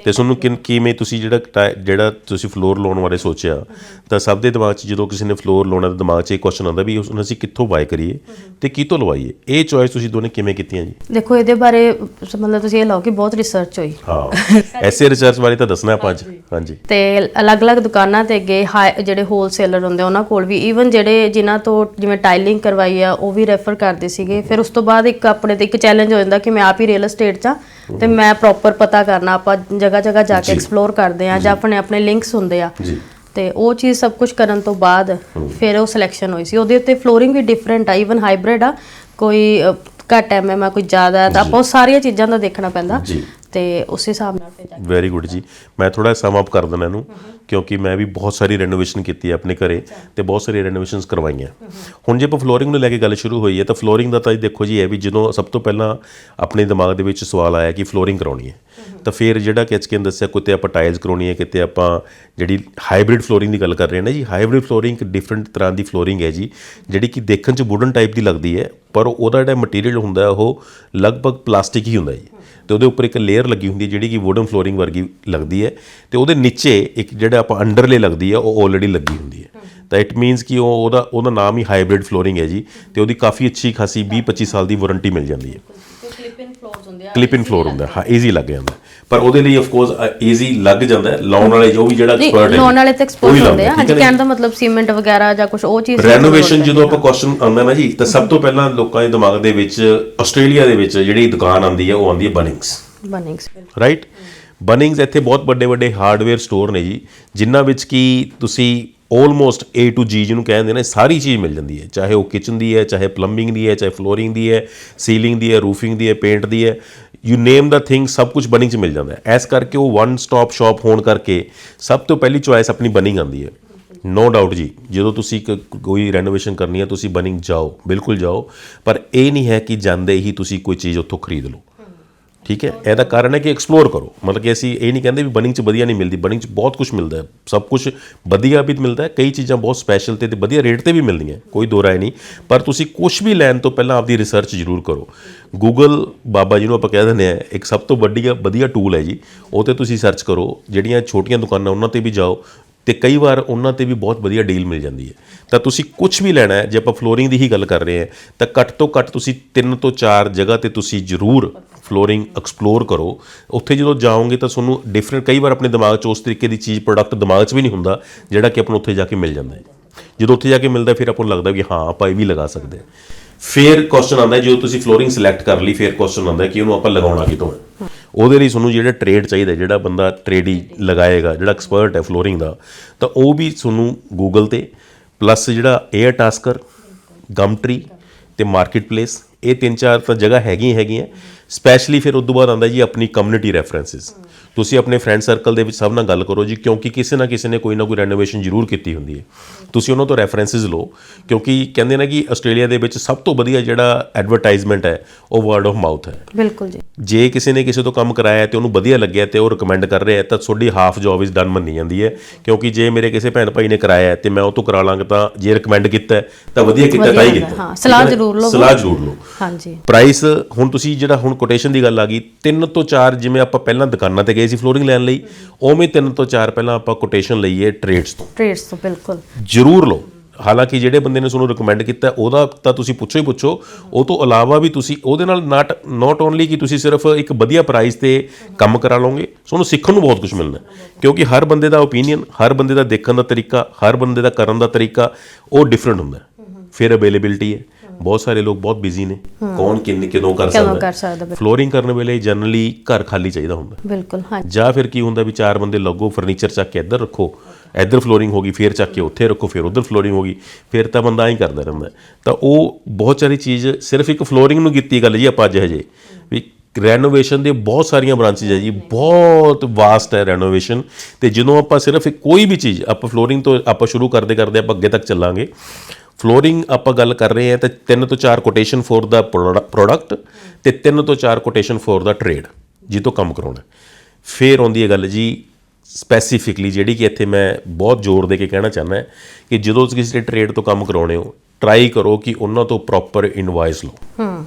Speaker 1: ਤੇ ਤੁਹਾਨੂੰ ਕਿਵੇਂ ਤੁਸੀਂ ਜਿਹੜਾ ਜਿਹੜਾ ਤੁਸੀਂ ਫਲੋਰ ਲਾਉਣ ਬਾਰੇ ਸੋਚਿਆ ਤਾਂ ਸਭ ਦੇ ਦਿਮਾਗ 'ਚ ਜਦੋਂ ਕਿਸੇ ਨੇ ਫਲੋਰ ਲਾਉਣਾ ਤਾਂ ਦਿਮਾਗ 'ਚ ਇਹ ਕੁਐਸਚਨ ਆਉਂਦਾ ਵੀ ਉਸ ਨੂੰ ਅਸੀਂ ਕਿੱਥੋਂ ਬਾਏ ਕਰੀਏ ਤੇ ਕਿਤੋਂ ਲਵਾਈਏ? ਇਹ ਚੋਇਸ ਤੁਸੀਂ ਦੋਨੇ ਕਿਵੇਂ ਕੀਤੀਆਂ ਜੀ?
Speaker 2: ਦੇਖੋ ਇਹਦੇ ਬਾਰੇ ਮਤਲਬ ਤੁਸੀਂ ਇਹ ਲਾਓ ਕਿ ਬਹੁਤ ਰਿਸਰਚ ਹੋਈ।
Speaker 1: ਹਾਂ। ਐਸੇ ਰਿਸਰਚ ਬਾਰੇ ਤਾਂ ਦੱਸਣਾ ਆਪਾਂ ਅੱਜ। ਹਾਂਜੀ।
Speaker 2: ਤੇ ਅਲੱਗ-ਅਲੱਗ ਦੁਕਾਨਾਂ ਤੇ ਗਏ ਹਾਈ- ਜਿਹੜੇ ਹੋਲਸੇਲਰ ਹੁੰਦੇ ਉਹਨਾਂ ਕੋਲ ਵੀ ਈਵਨ ਜਿਹੜੇ ਜਿਨ੍ਹਾਂ ਤੋਂ ਜਿਵੇਂ ਟਾਈਲਿੰਗ ਕਰਵਾਈ ਆ ਉਹ ਵੀ ਰੈਫਰ ਕਰਦੇ ਸੀਗੇ। ਫਿਰ ਉਸ ਤੋਂ ਬਾਅਦ ਇੱਕ ਆਪਣੇ ਤੇ ਇੱਕ ਚੈਲੰਜ ਹੋ ਜਾਂਦਾ ਕਿ ਮੈਂ ਆਪ ਹੀ ਰੀਅਲ ਏਸਟੇਟ 'ਚ ਤੇ ਮੈਂ ਪ੍ਰੋਪਰ ਪਤਾ ਕਰਨਾ ਆਪਾਂ ਜਗ੍ਹਾ ਜਗ੍ਹਾ ਜਾ ਕੇ ਐਕਸਪਲੋਰ ਕਰਦੇ ਆ ਜਾਂ। ਆਪਣੇ ਆਪਣੇ ਲਿੰਕਸ ਹੁੰਦੇ ਆ।
Speaker 1: ਜੀ।
Speaker 2: ਤੇ ਉਹ ਚੀਜ਼ ਸਭ ਕੁਝ ਕਰਨ ਤੋਂ ਬਾਅਦ ਫਿਰ ਉਹ ਸਿਲੈਕਸ਼ਨ ਹੋਈ ਸੀ। ਉਹਦੇ ਉੱਤੇ ਫਲੋਰਿੰਗ ਵੀ ਡਿਫਰੈਂਟ ਆ ਈਵਨ ਹਾਈਬ੍ਰਿਡ ਆ। ਕੋਈ ਘੱਟ ਐਮਐਮ ਆ ਕੋਈ ਜ਼ਿਆਦਾ ਤਾਂ ਆਪਾਂ ਉਹ ਸਾਰੀਆਂ ਚੀਜ਼ਾਂ ਦਾ ਦੇਖਣਾ ਪੈਂਦਾ। ਤੇ ਉਸ ਹਿਸਾਬ ਨਾਲ ਫਿਰ ਜਾ ਕੇ-
Speaker 1: ਵੈਰੀ ਗੁੱਡ ਜੀ। ਮੈਂ ਥੋੜਾ ਸਮ ਅਪ ਕਰ ਦਿੰਦਾ ਇਹਨੂੰ, ਕਿਉਂਕਿ ਮੈਂ ਵੀ ਬਹੁਤ ਸਾਰੀ ਰੈਨੋਵੇਸ਼ਨ ਕੀਤੀ ਹੈ ਆਪਣੇ ਘਰੇ ਤੇ ਬਹੁਤ ਸਾਰੀ ਰੈਨੋਵੇਸ਼ਨਸ ਕਰਵਾਈਆਂ। ਹੁਣ ਜੇ ਆਪਾਂ ਫਲੋਰਿੰਗ ਨੂੰ ਲੈ ਕੇ ਗੱਲ ਸ਼ੁਰੂ ਹੋਈ ਹੈ ਤਾਂ ਫਲੋਰਿੰਗ ਦਾ ਤਾਂ ਜੀ ਦੇਖੋ ਜੀ, ਇਹ ਵੀ ਜਦੋਂ ਸਭ ਤੋਂ ਪਹਿਲਾਂ ਆਪਣੇ ਦਿਮਾਗ ਦੇ ਵਿੱਚ ਸਵਾਲ ਆਇਆ ਕਿ ਫਲੋਰਿੰਗ ਕਰਾਉਣੀ ਹੈ, ਤਾਂ ਫਿਰ ਜਿਹੜਾ ਕਿ ਐਚਕੇ ਦੱਸਿਆ ਕਿਤੇ ਆਪਾਂ ਟਾਇਲਸ ਕਰਾਉਣੀ ਹੈ, ਕਿਤੇ ਆਪਾਂ ਜਿਹੜੀ ਹਾਈਬ੍ਰਿਡ ਫਲੋਰਿੰਗ ਦੀ ਗੱਲ ਕਰ ਰਹੇ ਹਾਂ ਨਾ ਜੀ ਹਾਈਬ੍ਰਿਡ ਫਲੋਰਿੰਗ ਇੱਕ ਡਿਫਰੈਂਟ ਤਰ੍ਹਾਂ ਦੀ ਫਲੋਰਿੰਗ ਹੈ ਜੀ, ਜਿਹੜੀ ਕਿ ਦੇਖਣ 'ਚ ਵੁਡਨ ਟਾਈਪ ਦੀ ਲੱਗਦੀ ਹੈ, ਪਰ ਉਹਦਾ ਜਿਹੜਾ ਮਟੀਰੀਅਲ ਹੁੰਦਾ ਉਹ ਲਗਭਗ ਪਲਾਸਟਿਕ ਹੀ ਹੁੰਦਾ ਜੀ। ਤੇ ਉਹਦੇ ਉੱਪਰ ਇੱਕ ਲੇਅਰ ਲੱਗੀ ਹੁੰਦੀ ਹੈ ਜਿਹੜੀ ਕਿ ਵੁਡਨ ਫਲੋਰਿੰਗ ਵਰਗੀ ਲੱਗਦੀ ਹੈ ਤੇ ਉਹਦੇ ਨੀਚੇ ਇੱਕ ਜਿਹੜਾ ਆਪਾਂ ਅੰਡਰਲੇ ਲੱਗਦੀ ਹੈ, ਉਹ ਆਲਰੇਡੀ ਲੱਗੀ ਹੁੰਦੀ ਹੈ। ਤਾਂ ਇਟ ਮੀਨਸ ਕਿ ਉਹ ਉਹਦਾ ਉਹਦਾ ਨਾਮ ਹੀ ਹਾਈਬ੍ਰਿਡ ਫਲੋਰਿੰਗ ਹੈ ਜੀ ਤੇ ਉਹਦੀ ਕਾਫੀ ਅੱਛੀ ਖਾਸੀ 20 25 ਸਾਲ ਦੀ ਵਾਰੰਟੀ ਮਿਲ ਜਾਂਦੀ ਹੈ।
Speaker 2: ਹੁੰਦੇ ਆ
Speaker 1: ਕਲਿਪ ਇਨ ਫਲੋਰ ਹੁੰਦਾ ਹੈ, ਈਜ਼ੀ ਲੱਗ ਜਾਂਦਾ। ਪਰ ਉਹਦੇ ਲਈ ਆਫ ਕੋਰਸ ਈਜ਼ੀ ਲੱਗ ਜਾਂਦਾ ਲਾਉਣ ਵਾਲੇ ਜੋ ਵੀ ਜਿਹੜਾ ਐਕਸਪਰਟ ਹੈ
Speaker 2: ਲੋਨ ਵਾਲੇ ਤੇ
Speaker 1: ਹੀ
Speaker 2: ਹੁੰਦੇ ਆ। ਹਾਂਜੀ ਕਹਿਣ ਦਾ ਮਤਲਬ ਸੀਮੈਂਟ ਵਗੈਰਾ ਜਾਂ ਕੁਝ ਉਹ ਚੀਜ਼
Speaker 1: ਰੈਨੋਵੇਸ਼ਨ ਜਦੋਂ ਆਪਾਂ ਕੁਐਸਚਨ ਆਉਂਦਾ ਨਾ ਜੀ ਤਾਂ ਸਭ ਤੋਂ ਪਹਿਲਾਂ ਲੋਕਾਂ ਦੇ ਦਿਮਾਗ ਦੇ ਵਿੱਚ ਆਸਟ੍ਰੇਲੀਆ ਦੇ ਵਿੱਚ ਜਿਹੜੀ ਦੁਕਾਨ ਆਉਂਦੀ ਹੈ ਉਹ ਆਉਂਦੀ ਹੈ ਬਨਿੰਗਸ
Speaker 2: ਬਨਿੰਗਸ
Speaker 1: ਰਾਈਟ ਬਨਿੰਗਸ ਇੱਥੇ ਬਹੁਤ ਵੱਡੇ ਵੱਡੇ ਹਾਰਡਵੇਅਰ ਸਟੋਰ ਨੇ ਜੀ ਜਿਨ੍ਹਾਂ ਵਿੱਚ ਕੀ ਤੁਸੀਂ ਆਲਮੋਸਟ A to G ਜਿਹਨੂੰ ਕਹਿੰਦੇ ਨੇ, ਸਾਰੀ ਚੀਜ਼ ਮਿਲ ਜਾਂਦੀ ਹੈ। ਚਾਹੇ ਉਹ ਕਿਚਨ ਦੀ ਹੈ, ਚਾਹੇ ਪਲੰਬਿੰਗ ਦੀ ਹੈ, ਚਾਹੇ ਫਲੋਰਿੰਗ ਦੀ ਹੈ ਸੀਲਿੰਗ ਦੀ ਹੈ ਰੂਫਿੰਗ ਦੀ ਹੈ ਪੇਂਟ ਦੀ ਹੈ ਯੂ ਨੇਮ ਦਾ ਥਿੰਗ ਸਭ ਕੁਝ ਬਨਿੰਗ 'ਚ ਮਿਲ ਜਾਂਦਾ ਹੈ। ਐਸ ਕਰਕੇ ਉਹ ਵਨ ਸਟਾਪ ਸ਼ਾਪ ਹੋਣ ਕਰਕੇ ਸਭ ਤੋਂ ਪਹਿਲੀ ਚੁਆਇਸ ਆਪਣੀ ਬਨਿੰਗ ਆਉਂਦੀ ਹੈ। ਨੋ ਡਾਊਟ ਜੀ, ਜਦੋਂ ਤੁਸੀਂ ਕ- ਕੋਈ ਰੈਨੋਵੇਸ਼ਨ ਕਰਨੀ ਹੈ, ਤੁਸੀਂ ਬਨਿੰਗ ਜਾਓ, ਬਿਲਕੁਲ ਜਾਓ। ਪਰ ਇਹ ਨਹੀਂ ਹੈ ਕਿ ਜਾਂਦੇ ਹੀ ਤੁਸੀਂ ਕੋਈ ਚੀਜ਼ ਉੱਥੋਂ ਖਰੀਦ ਲਓ। ਠੀਕ ਹੈ? ਇਹਦਾ ਕਾਰਨ ਹੈ ਕਿ ਐਕਸਪਲੋਰ ਕਰੋ। ਮਤਲਬ ਕਿ ਅਸੀਂ ਇਹ ਨਹੀਂ ਕਹਿੰਦੇ ਵੀ ਬਨਿੰਗ 'ਚ ਵਧੀਆ ਨਹੀਂ ਮਿਲਦੀ। ਬਨਿੰਗ 'ਚ ਬਹੁਤ ਕੁਝ ਮਿਲਦਾ ਹੈ। ਸਭ ਕੁਝ ਵਧੀਆ ਵੀ ਮਿਲਦਾ ਹੈ। ਕਈ ਚੀਜ਼ਾਂ ਬਹੁਤ ਸਪੈਸ਼ਲ ਤੇ ਤੇ ਵਧੀਆ ਰੇਟ ਤੇ ਵੀ ਮਿਲਦੀਆਂ ਕੋਈ ਦੋ ਰਾਏ ਨਹੀਂ। ਪਰ ਤੁਸੀਂ ਕੁਝ ਵੀ ਲੈਣ ਤੋਂ ਪਹਿਲਾਂ ਆਪਦੀ ਰਿਸਰਚ ਜ਼ਰੂਰ ਕਰੋ। ਗੂਗਲ ਬਾਬਾ ਜੀ ਨੂੰ ਆਪਾਂ ਕਹਿ ਦਿੰਦੇ ਆ ਇੱਕ ਸਭ ਤੋਂ ਵੱਡੀ ਵਧੀਆ ਟੂਲ ਹੈ ਜੀ। ਉਹ ਤੇ ਤੁਸੀਂ ਸਰਚ ਕਰੋ। ਜਿਹੜੀਆਂ ਛੋਟੀਆਂ ਦੁਕਾਨਾਂ, ਉਹਨਾਂ ਤੇ ਵੀ ਜਾਓ। ਤੇ ਕਈ ਵਾਰ ਉਹਨਾਂ ਤੇ ਵੀ ਬਹੁਤ ਵਧੀਆ ਡੀਲ ਮਿਲ ਜਾਂਦੀ ਹੈ। ਤਾਂ ਤੁਸੀਂ ਕੁਝ ਵੀ ਲੈਣਾ ਹੈ, ਜੇ ਆਪਾਂ ਫਲੋਰਿੰਗ ਦੀ ਹੀ ਗੱਲ ਕਰ ਰਹੇ ਹਾਂ, ਤਾਂ ਘੱਟ ਤੋਂ ਘੱਟ ਤੁਸੀਂ ਤਿੰਨ ਤੋਂ ਚਾਰ ਜਗ੍ਹਾ ਤੇ ਤੁਸੀਂ ਜ਼ਰੂਰ ਫਲੋਰਿੰਗ ਐਕਸਪਲੋਰ ਕਰੋ। ਉੱਥੇ ਜਦੋਂ ਜਾਓਗੇ ਤਾਂ ਤੁਹਾਨੂੰ ਡਿਫਰੈਂਟ ਕਈ ਵਾਰ ਆਪਣੇ ਦਿਮਾਗ 'ਚ ਉਸ ਤਰੀਕੇ ਦੀ ਚੀਜ਼ ਪ੍ਰੋਡਕਟ ਦਿਮਾਗ 'ਚ ਵੀ ਨਹੀਂ ਹੁੰਦਾ, ਜਿਹੜਾ ਕਿ ਆਪਾਂ ਨੂੰ ਉੱਥੇ ਜਾ ਕੇ ਮਿਲ ਜਾਂਦਾ ਹੈ। ਜਦੋਂ ਉੱਥੇ ਜਾ ਕੇ ਮਿਲਦਾ ਫਿਰ ਆਪਾਂ ਨੂੰ ਲੱਗਦਾ ਵੀ ਹਾਂ, ਆਪਾਂ ਇਹ ਵੀ ਲਗਾ ਸਕਦੇ ਹਾਂ। ਫਿਰ ਕੁਐਸਚਨ ਆਉਂਦਾ ਜੋ ਤੁਸੀਂ ਫਲੋਰਿੰਗ ਸਿਲੈਕਟ ਕਰ ਲਈ, ਫਿਰ ਕੁਐਸਚਨ ਆਉਂਦਾ ਕਿ ਉਹਨੂੰ ਆਪਾਂ ਲਗਾਉਣਾ ਕਿਤੋਂ ਹੈ। ਉਹਦੇ ਲਈ ਤੁਹਾਨੂੰ ਜਿਹੜਾ ਟ੍ਰੇਡ ਚਾਹੀਦਾ, ਜਿਹੜਾ ਬੰਦਾ ਟ੍ਰੇਡੀ ਲਗਾਏਗਾ, ਜਿਹੜਾ ਐਕਸਪਰਟ ਹੈ ਫਲੋਰਿੰਗ ਦਾ, ਤਾਂ ਉਹ ਵੀ ਤੁਹਾਨੂੰ ਗੂਗਲ ਤੇ ਪਲੱਸ ਜਿਹੜਾ 에ਅਰ ਟਾਸਕਰ ਗਮਟਰੀ ਤੇ ਮਾਰਕੀਟ ਪਲੇਸ ਇਹ ਤਿੰਨ ਚਾਰ ਤਾਂ ਜਗ੍ਹਾ ਹੈਗੀਆਂ ਹੈਗੀਆਂ। ਸਪੈਸ਼ਲੀ ਫਿਰ ਉਸ ਤੋਂ ਬਾਅਦ ਆਉਂਦਾ ਜੀ ਆਪਣੀ ਕਮਿਊਨਿਟੀ ਰੈਫਰੈਂਸਸ ਤੁਸੀਂ ਆਪਣੇ ਫਰੈਂਡ ਸਰਕਲ ਦੇ ਵਿੱਚ ਸਭ ਨਾਲ ਗੱਲ ਕਰੋ ਜੀ ਕਿਉਂਕਿ ਕਿਸੇ ਨਾ ਕਿਸੇ ਨੇ ਕੋਈ ਨਾ ਕੋਈ ਰੈਨੋਵੇਸ਼ਨ ਜ਼ਰੂਰ ਕੀਤੀ ਹੁੰਦੀ ਹੈ। ਤੁਸੀਂ ਉਹਨਾਂ ਤੋਂ ਰੈਫਰੈਂਸਸ ਲਓ ਕਿਉਂਕਿ ਕਹਿੰਦੇ ਨੇ ਕਿ ਆਸਟ੍ਰੇਲੀਆ ਦੇ ਵਿੱਚ ਸਭ ਤੋਂ ਵਧੀਆ ਜਿਹੜਾ ਐਡਵਰਟਾਈਜ਼ਮੈਂਟ ਹੈ ਉਹ ਵਰਡ ਆਫ ਮਾਊਥ ਹੈ।
Speaker 2: ਬਿਲਕੁਲ ਜੀ।
Speaker 1: ਜੇ ਕਿਸੇ ਨੇ ਕਿਸੇ ਤੋਂ ਕੰਮ ਕਰਾਇਆ ਤੇ ਉਹਨੂੰ ਵਧੀਆ ਲੱਗਿਆ ਤੇ ਉਹ ਰეკਮੈਂਡ ਕਰ ਰਿਹਾ ਤਾਂ ਤੁਹਾਡੀ ਹਾਫ ਜੌਬ ਇਜ਼ ਡਨ ਮੰਨੀ ਜਾਂਦੀ ਹੈ। ਕਿਉਂਕਿ ਜੇ ਮੇਰੇ ਕਿਸੇ ਭੈਣ ਭਾਈ ਨੇ ਕਰਾਇਆ ਤੇ ਮੈਂ ਉਹ ਤੋਂ ਕਰਾ ਲਾਂਗਾ ਤਾਂ ਜੇ ਰეკਮੈਂਡ ਕੀਤਾ ਤਾਂ ਵਧੀਆ ਕੀਤਾ ਤਾਂ ਹੀ
Speaker 2: ਹਾਂ ਸਲਾਹ ਜ਼ਰੂਰ ਲਓ।
Speaker 1: ਸਲਾਹ ਜ਼ਰੂਰ ਲਓ।
Speaker 2: ਹਾਂਜੀ।
Speaker 1: ਪ੍ਰਾਈਸ ਹੁਣ ਤੁਸੀਂ ਜਿਹੜਾ ਹੁਣ ਕੋਟੇਸ਼ਨ ਦੀ ਗੱਲ ਆ ਗਈ ਤਿੰਨ ਤੋਂ ਚਾਰ ਜਿਵੇਂ ਆਪਾਂ ਪਹਿਲਾਂ ਦੁਕਾਨਾਂ ਤੇ ਗਏ ਸੀ ਫਲੋਰਿੰਗ ਲੈਣ ਲਈ ਉਵੇਂ ਤਿੰਨ ਤੋਂ ਚਾਰ ਪਹਿਲਾਂ ਆਪਾਂ ਕੋਟੇਸ਼ਨ ਲਈਏ ਟ੍ਰੇਡਸ ਤੋਂ।
Speaker 2: ਟ੍ਰੇਡਸ ਤੋਂ ਬਿਲਕੁਲ।
Speaker 1: ਜ਼ਰੂਰ ਲਓ। ਹਾਲਾਂਕਿ ਜਿਹੜੇ ਬੰਦੇ ਨੇ ਤੁਹਾਨੂੰ ਰეკਮੈਂਡ ਕੀਤਾ ਉਹਦਾ ਤਾਂ ਤੁਸੀਂ ਪੁੱਛੋ ਹੀ ਪੁੱਛੋ। ਉਹ ਤੋਂ ਇਲਾਵਾ ਵੀ ਤੁਸੀਂ ਉਹਦੇ ਨਾਲ ਨਾਟ ਨਾਟ ਓਨਲੀ ਕਿ ਤੁਸੀਂ ਸਿਰਫ ਇੱਕ ਵਧੀਆ ਪ੍ਰਾਈਸ ਤੇ ਕੰਮ ਕਰਾ ਲਓਗੇ ਤੁਹਾਨੂੰ ਸਿੱਖਣ ਨੂੰ ਬਹੁਤ ਕੁਝ ਮਿਲਣਾ। ਕਿਉਂਕਿ ਹਰ ਬੰਦੇ ਦਾ ਓਪੀਨੀਅਨ ਹਰ ਬੰਦੇ ਦਾ ਦੇਖਣ ਦਾ ਤਰੀਕਾ ਹਰ ਬੰਦੇ ਦਾ ਕਰਨ ਦਾ ਤਰੀਕਾ ਉਹ ਡਿਫਰੈਂਟ ਹੁੰਦਾ। ਫਿਰ ਅਵੇਲੇਬਿਲਟੀ ਹੈ। ਬਹੁਤ ਸਾਰੇ ਲੋਕ ਬਹੁਤ ਬਿਜ਼ੀ ਨੇ। ਕੌਣ ਕਿੰਨੇ ਕਦੋਂ ਕਰ
Speaker 2: ਕਦੋਂ
Speaker 1: ਸਕਦਾ
Speaker 2: ਕਰ ਸਕਦਾ ਬਿਲਕੁਲ।
Speaker 1: ਫਲੋਰਿੰਗ ਕਰਨ ਵੇਲੇ ਜਨਰਲੀ ਘਰ ਖਾਲੀ ਚਾਹੀਦਾ ਹੁੰਦਾ।
Speaker 2: ਬਿਲਕੁਲ ਹਾਂਜੀ
Speaker 1: ਜਾਂ ਫਿਰ ਕੀ ਹੁੰਦਾ ਵੀ ਚਾਰ ਬੰਦੇ ਲੱਗੋ ਫਰਨੀਚਰ ਚੱਕ ਕੇ ਇੱਧਰ ਰੱਖੋ ਇੱਧਰ ਫਲੋਰਿੰਗ ਹੋ ਗਈ ਫਿਰ ਚੱਕ ਕੇ ਉੱਥੇ ਰੱਖੋ ਫਿਰ ਉੱਧਰ ਫਲੋਰਿੰਗ ਹੋ ਗਈ ਫਿਰ ਤਾਂ ਬੰਦਾ ਐਂ ਕਰਦਾ ਰਹਿੰਦਾ ਹੈ। ਤਾਂ ਉਹ ਬਹੁਤ ਸਾਰੀ ਚੀਜ਼ ਸਿਰਫ ਇੱਕ ਫਲੋਰਿੰਗ ਨੂੰ ਕੀਤੀ ਗੱਲ ਜੀ ਆਪਾਂ ਅੱਜ ਹਜੇ। ਵੀ ਰੈਨੋਵੇਸ਼ਨ ਦੇ ਬਹੁਤ ਸਾਰੀਆਂ ਬ੍ਰਾਂਚੇਸ ਹੈ ਜੀ ਬਹੁਤ ਵਾਸਟ ਹੈ ਰੈਨੋਵੇਸ਼ਨ ਤੇ ਜਦੋਂ ਆਪਾਂ ਸਿਰਫ ਕੋਈ ਵੀ ਚੀਜ਼ ਆਪਾਂ ਫਲੋਰਿੰਗ ਤੋਂ ਆਪਾਂ ਸ਼ੁਰੂ ਕਰਦੇ ਕਰਦੇ ਆਪਾਂ ਅੱਗੇ ਤੱਕ ਚੱਲਾਂਗੇ। ਫਲੋਰਿੰਗ ਆਪਾਂ ਗੱਲ ਕਰ ਰਹੇ ਹਾਂ ਤੇ ਤਿੰਨ ਤੋਂ ਚਾਰ ਕੋਟੇਸ਼ਨ ਫੋਰ ਦਾ ਪ੍ਰੋਡਕਟ ਤੇ ਤਿੰਨ ਤੋਂ ਚਾਰ ਕੋਟੇਸ਼ਨ ਫੋਰ ਦਾ ਟ੍ਰੇਡ ਜਿੱਤੋਂ ਕੰਮ ਕਰਾਉਣਾ। ਫੇਰ ਆਉਂਦੀ ਹੈ ਗੱਲ ਜੀ ਸਪੈਸੀਫਿਕਲੀ ਜਿਹੜੀ ਕਿ ਇੱਥੇ ਮੈਂ ਬਹੁਤ ਜ਼ੋਰ ਦੇ ਕੇ ਕਹਿਣਾ ਚਾਹੁੰਦਾ ਕਿ ਜਦੋਂ ਤੁਸੀਂ ਕਿਸੇ ਟ੍ਰੇਡ ਤੋਂ ਕੰਮ ਕਰਾਉਣੇ ਹੋ ਟਰਾਈ ਕਰੋ ਕਿ ਉਹਨਾਂ ਤੋਂ ਪ੍ਰੋਪਰ ਇਨਵਾਇਸ ਲਓ। ਹੂੰ।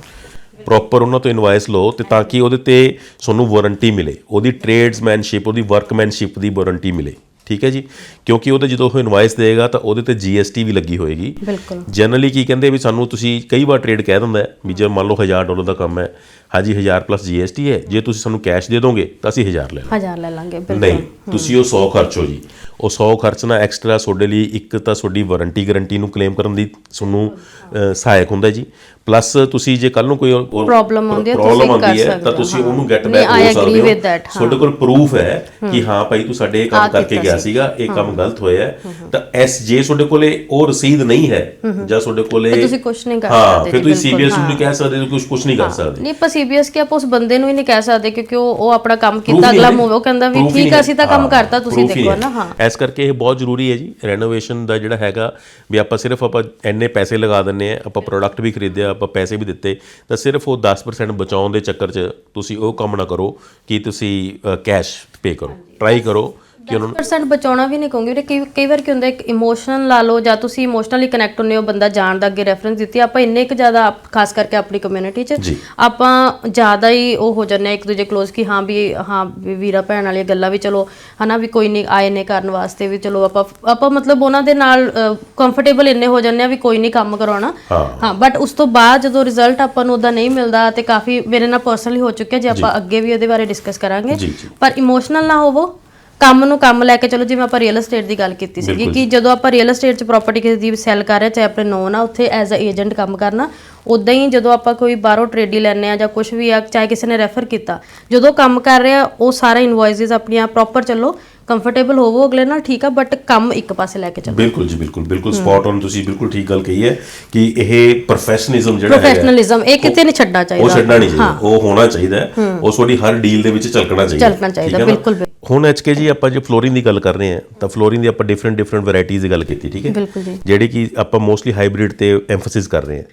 Speaker 1: ਪ੍ਰੋਪਰ ਉਹਨਾਂ ਤੋਂ ਇਨਵਾਇਸ ਲਓ ਤੇ ਤਾਂ ਕਿ ਉਹਦੇ ਤੇ ਤੁਹਾਨੂੰ ਵਾਰੰਟੀ ਮਿਲੇ। ਉਹਦੀ ਟ੍ਰੇਡਸਮੈਨਸ਼ਿਪ ਉਹਦੀ ਵਰਕਮੈਨਸ਼ਿਪ ਦੀ ਵਾਰੰਟੀ ਮਿਲੇ। ਠੀਕ ਹੈ ਜੀ? ਕਿਉਂਕਿ ਉਹਦੇ ਜਦੋਂ ਉਹ ਇਨਵਾਇਸ ਦੇਗਾ ਤਾਂ ਉਹਦੇ ਤੇ GST ਵੀ ਲੱਗੀ ਹੋਏਗੀ।
Speaker 2: ਬਿਲਕੁਲ।
Speaker 1: ਜਨਰਲੀ ਕੀ ਕਹਿੰਦੇ ਵੀ ਸਾਨੂੰ ਤੁਸੀਂ ਕਈ ਵਾਰ ਟ੍ਰੇਡ ਕਹਿ ਦਿੰਦਾ ਵੀ ਜੇ ਮੰਨ ਲਓ 1000 ਡਾਲਰ ਦਾ ਕੰਮ ਹੈ ਹਾਂਜੀ 1000 ਪਲੱਸ GST ਹੈ ਜੇ ਤੁਸੀਂ ਸਾਨੂੰ ਕੈਸ਼ ਦੇ ਦੋਗੇ ਤਾਂ ਅਸੀਂ 1000 ਲੈ ਲਾਂਗੇ।
Speaker 2: ਹਜ਼ਾਰ ਲੈ ਲਾਂਗੇ ਬਿਲਕੁਲ।
Speaker 1: ਨਹੀਂ ਤੁਸੀਂ ਉਹ 100 ਖਰਚੋ ਜੀ। ਉਹ 100 ਖਰਚਣਾ ਐਕਸਟਰਾ ਤੁਹਾਡੇ ਲਈ ਇੱਕ ਤਾਂ ਤੁਹਾਡੀ ਵਾਰੰਟੀ ਗਾਰੰਟੀ ਨੂੰ ਕਲੇਮ ਕਰਨ ਦੀ ਤੁਹਾਨੂੰ ਸਹਾਇਕ ਹੁੰਦਾ ਜੀ ਪਲੱਸ ਤੁਸੀਂ ਜੇ ਕੱਲ ਨੂੰ ਕੋਈ
Speaker 2: Problem ਆਉਂਦੀ ਹੈ,
Speaker 1: ਪ੍ਰੋਬਲਮ
Speaker 2: ਤੁਸੀਂ ਕਰ
Speaker 1: ਹੈ
Speaker 2: ਸਕਦੇ
Speaker 1: ਤਾਂ
Speaker 2: ਹੋ,
Speaker 1: ਤੁਸੀਂ
Speaker 2: ਹਾਂ।
Speaker 1: ਉਹਨੂੰ ਗੈਟ ਬੈਕ ਹੋ ਸਕਦੇ ਹੋ
Speaker 2: ਹਾਂ।
Speaker 1: ਤੁਹਾਡੇ ਕੋਲ ਪ੍ਰੂਫ ਹੈ ਕਿ ਹਾਂ ਭਾਈ ਤੂੰ ਸਾਡੇ ਇਹ ਕੰਮ ਕਰਕੇ ਗਿਆ। ਸੀਗਾ ਇਹ ਕੰਮ ਗਲਤ ਹੋਇਆ ਹੈ। ਤਾਂ ਐਸ ਜੇ ਤੁਹਾਡੇ ਕੋਲੇ ਉਹ ਰਸੀਦ ਨਹੀਂ ਹੈ ਜਾਂ ਤੁਹਾਡੇ ਕੋਲੇ
Speaker 2: ਤੁਸੀਂ ਕੁਛ ਨਹੀਂ ਕਰ
Speaker 1: ਹਾਂ
Speaker 2: ਸਕਦੇ
Speaker 1: ਫਿਰ ਤੁਸੀਂ ਸੀਬੀਐਸ ਨੂੰ
Speaker 2: ਹਾਂ।
Speaker 1: ਕਹਿ ਸਕਦੇ ਕੁਝ ਕੁਝ ਨਹੀਂ ਕਰ ਸਕਦੇ
Speaker 2: ਨਹੀਂ ਆਪਾਂ ਸੀਬੀਐਸ ਕਿ ਆਪਾਂ ਉਸ ਬੰਦੇ ਨੂੰ ਹੀ ਨਹੀਂ ਕਹਿ ਸਕਦੇ ਕਿਉਂਕਿ ਉਹ ਉਹ ਆਪਣਾ ਕੰਮ ਕੀਤਾ
Speaker 1: ਹੀ
Speaker 2: ਅਗਲਾ। ਮੂਵ ਉਹ ਕਹਿੰਦਾ ਵੀ
Speaker 1: ਹੀ
Speaker 2: ਠੀਕ ਆ ਅਸੀਂ ਤਾਂ ਕੰਮ
Speaker 1: ਹਾਂ,
Speaker 2: ਕਰਤਾ ਤੁਸੀਂ
Speaker 1: ਹੀ
Speaker 2: ਦੇਖੋ। ਨਾ ਹਾਂ
Speaker 1: ਇਸ ਕਰਕੇ ਇਹ ਬਹੁਤ ਜ਼ਰੂਰੀ ਹੈ ਜੀ ਰੈਨੋਵੇਸ਼ਨ ਦਾ ਜਿਹੜਾ ਹੈਗਾ ਵੀ ਆਪਾਂ ਸਿਰਫ ਆਪਾਂ ਇੰਨੇ ਪੈਸੇ ਲਗਾ ਦਿੰਨੇ ਆ ਆਪਾਂ ਪ੍ਰੋਡਕਟ ਵੀ ਖਰੀਦਿਆ ਆਪਾਂ ਪੈਸੇ ਵੀ ਦਿੱਤੇ ਤਾਂ ਸਿਰਫ ਉਹ 10% ਬਚਾਉਣ ਦੇ ਚੱਕਰ 'ਚ ਤੁਸੀਂ ਉਹ ਕੰਮ ਨਾ ਕਰੋ ਕਿ ਤੁਸੀਂ ਕੈਸ਼ ਪੇ ਕਰੋ। ਟਰਾਈ ਕਰੋ ਕਿ ਉਹਨਾਂ ਨੂੰ
Speaker 2: 10% ਬਚਾਉਣਾ ਵੀ ਨਹੀਂ ਕਹੂੰਗੀ ਵੀਰੇ ਕਈ ਕਈ ਵਾਰ ਕੀ ਹੁੰਦਾ ਇੱਕ ਇਮੋਸ਼ਨ ਲਾ ਲਓ ਜਾਂ ਤੁਸੀਂ ਇਮੋਸ਼ਨਲੀ ਕਨੈਕਟ ਹੁੰਦੇ ਹੋ ਬੰਦਾ ਜਾਣਦਾ ਅੱਗੇ ਰੈਫਰੈਂਸ ਦਿੱਤੀ ਆਪਾਂ ਇੰਨੇ ਕੁ ਜ਼ਿਆਦਾ ਆਪ- ਖਾਸ ਕਰਕੇ ਆਪਣੀ ਕਮਿਊਨਿਟੀ 'ਚ
Speaker 1: ਜੀ।
Speaker 2: ਆਪਾਂ ਜ਼ਿਆਦਾ ਹੀ ਉਹ ਹੋ ਜਾਂਦੇ ਆ ਇੱਕ ਦੂਜੇ ਕਲੋਜ਼ ਕਿ ਹਾਂ ਵੀ ਹਾਂ ਵੀ ਵੀਰਾ ਭੈਣ ਵਾਲੀਆਂ ਗੱਲਾਂ ਵੀ ਚਲੋ ਹਨਾ ਵੀ ਕੋਈ ਨਹੀਂ ਆਏ ਨੇ ਕਰਨ ਵਾਸਤੇ ਵੀ ਚਲੋ ਆਪਾਂ ਆਪਾਂ ਮਤਲਬ ਉਹਨਾਂ ਦੇ ਨਾਲ ਕੰਫਰਟੇਬਲ ਇੰਨੇ ਹੋ ਜਾਂਦੇ ਆ ਵੀ ਕੋਈ ਨਹੀਂ ਕੰਮ ਕਰਾਉਣਾ
Speaker 1: ਹਾਂ।
Speaker 2: ਹਾਂ ਬਟ ਉਸ ਤੋਂ ਬਾਅਦ ਜਦੋਂ ਰਿਜ਼ਲਟ ਆਪਾਂ ਨੂੰ ਉਹਦਾ ਨਹੀਂ ਮਿਲਦਾ ਤੇ ਕਾਫੀ ਮੇਰੇ ਨਾਲ ਪਰਸਨਲੀ ਹੋ ਚੁੱਕਿਆ ਜੇ ਆਪਾਂ ਅੱਗੇ ਵੀ ਉਹਦੇ ਬਾਰੇ ਡਿਸਕਸ ਕਰਾਂਗੇ
Speaker 1: ਜੀ, ਜੀ।
Speaker 2: ਪਰ ਇਮੋਸ਼ਨਲ ਨਾ ਹੋਵੋ ਕੰਮ ਨੂੰ ਕੰਮ ਲੈ ਕੇ ਚਲੋ ਜਿਵੇਂ ਆਪਾਂ ਰੀਅਲ ਏਸਟੇਟ ਦੀ ਗੱਲ ਕੀਤੀ ਸੀਗੀ ਕਿ ਜਦੋਂ ਆਪਾਂ ਰੀਅਲ ਏਸਟੇਟ 'ਚ ਪ੍ਰਾਪਰਟੀ ਕਿਸੇ ਦੀ ਸੈਲ ਕਰ ਰਹੇ ਚਾਹੇ ਆਪਣੇ ਨੋਨ ਆ ਉੱਥੇ ਐਜ਼ ਅ ਏਜੰਟ ਕੰਮ ਕਰਨਾ ਉਦਾਂ ਹੀ ਜਦੋਂ ਆਪਾਂ ਕੋਈ ਬਾਹਰੋਂ ਟ੍ਰੇਡੀ ਲੈਣੇ ਆ ਜਾਂ ਕੁਝ ਵੀ ਆ ਚਾਹੇ ਕਿਸੇ ਨੇ ਰੈਫਰ ਕੀਤਾ ਜਦੋਂ ਕੰਮ ਕਰ ਰਿਹਾ ਉਹ ਸਾਰਾ ਇਨਵੋਇਸਸ ਆਪਣੀਆਂ ਪ੍ਰੋਪਰ ਚੱਲੋ ਕੰਫਰਟੇਬਲ ਹੋਵੋ ਅਗਲੇ ਨਾਲ ਠੀਕ ਆ ਬਟ ਕੰਮ ਇੱਕ ਪਾਸੇ ਲੈ ਕੇ ਚੱਲੋ।
Speaker 1: ਬਿਲਕੁਲ ਜੀ ਬਿਲਕੁਲ ਬਿਲਕੁਲ ਸਪੌਟ ਔਨ ਤੁਸੀਂ ਬਿਲਕੁਲ ਠੀਕ ਗੱਲ ਕਹੀ ਹੈ ਕਿ ਇਹ ਪ੍ਰੋਫੈਸ਼ਨਲਿਜ਼ਮ ਜਿਹੜਾ ਹੈਗਾ
Speaker 2: ਪ੍ਰੋਫੈਸ਼ਨਲਿਜ਼ਮ ਇਹ ਕਿਤੇ ਨਹੀਂ ਛੱਡਣਾ
Speaker 1: ਉਹ
Speaker 2: ਚਾਹੀਦਾ
Speaker 1: ਛੱਡਣਾ ਨਹੀਂ ਚਾਹੀਦਾ ਉਹ ਹੋਣਾ ਚਾਹੀਦਾ ਹੈ। ਉਹ ਤੁਹਾਡੀ ਹਰ ਡੀਲ ਦੇ ਵਿੱਚ ਝਲਕਣਾ ਚਾਹੀਦਾ
Speaker 2: ਝਲਕਣਾ ਚਾਹੀਦਾ,
Speaker 1: ਹੈ
Speaker 2: ਬਿਲਕੁਲ।
Speaker 1: ਹੁਣ ਐਚਕੇ ਜੀ ਆਪਾਂ ਜੇ ਫਲੋਰਿੰਗ ਦੀ ਗੱਲ ਕਰ ਰਹੇ ਹਾਂ ਤਾਂ ਫਲੋਰਿੰਗ ਦੀ ਆਪਾਂ ਡਿਫਰੈਂਟ ਡਿਫਰੈਂਟ ਵੈਰਾਈਟੀਜ਼ ਦੀ ਗੱਲ ਕੀਤੀ ਠੀਕ ਹੈ?
Speaker 2: ਬਿਲਕੁਲ ਜੀ।
Speaker 1: ਜਿਹੜੀ ਕਿ ਆਪਾਂ ਮੋਸਟਲੀ ਹਾਈਬ੍ਰਿਡ ਤੇ ਐਮਫਸਿਸ ਕਰ ਰਹੇ ਹਾਂ।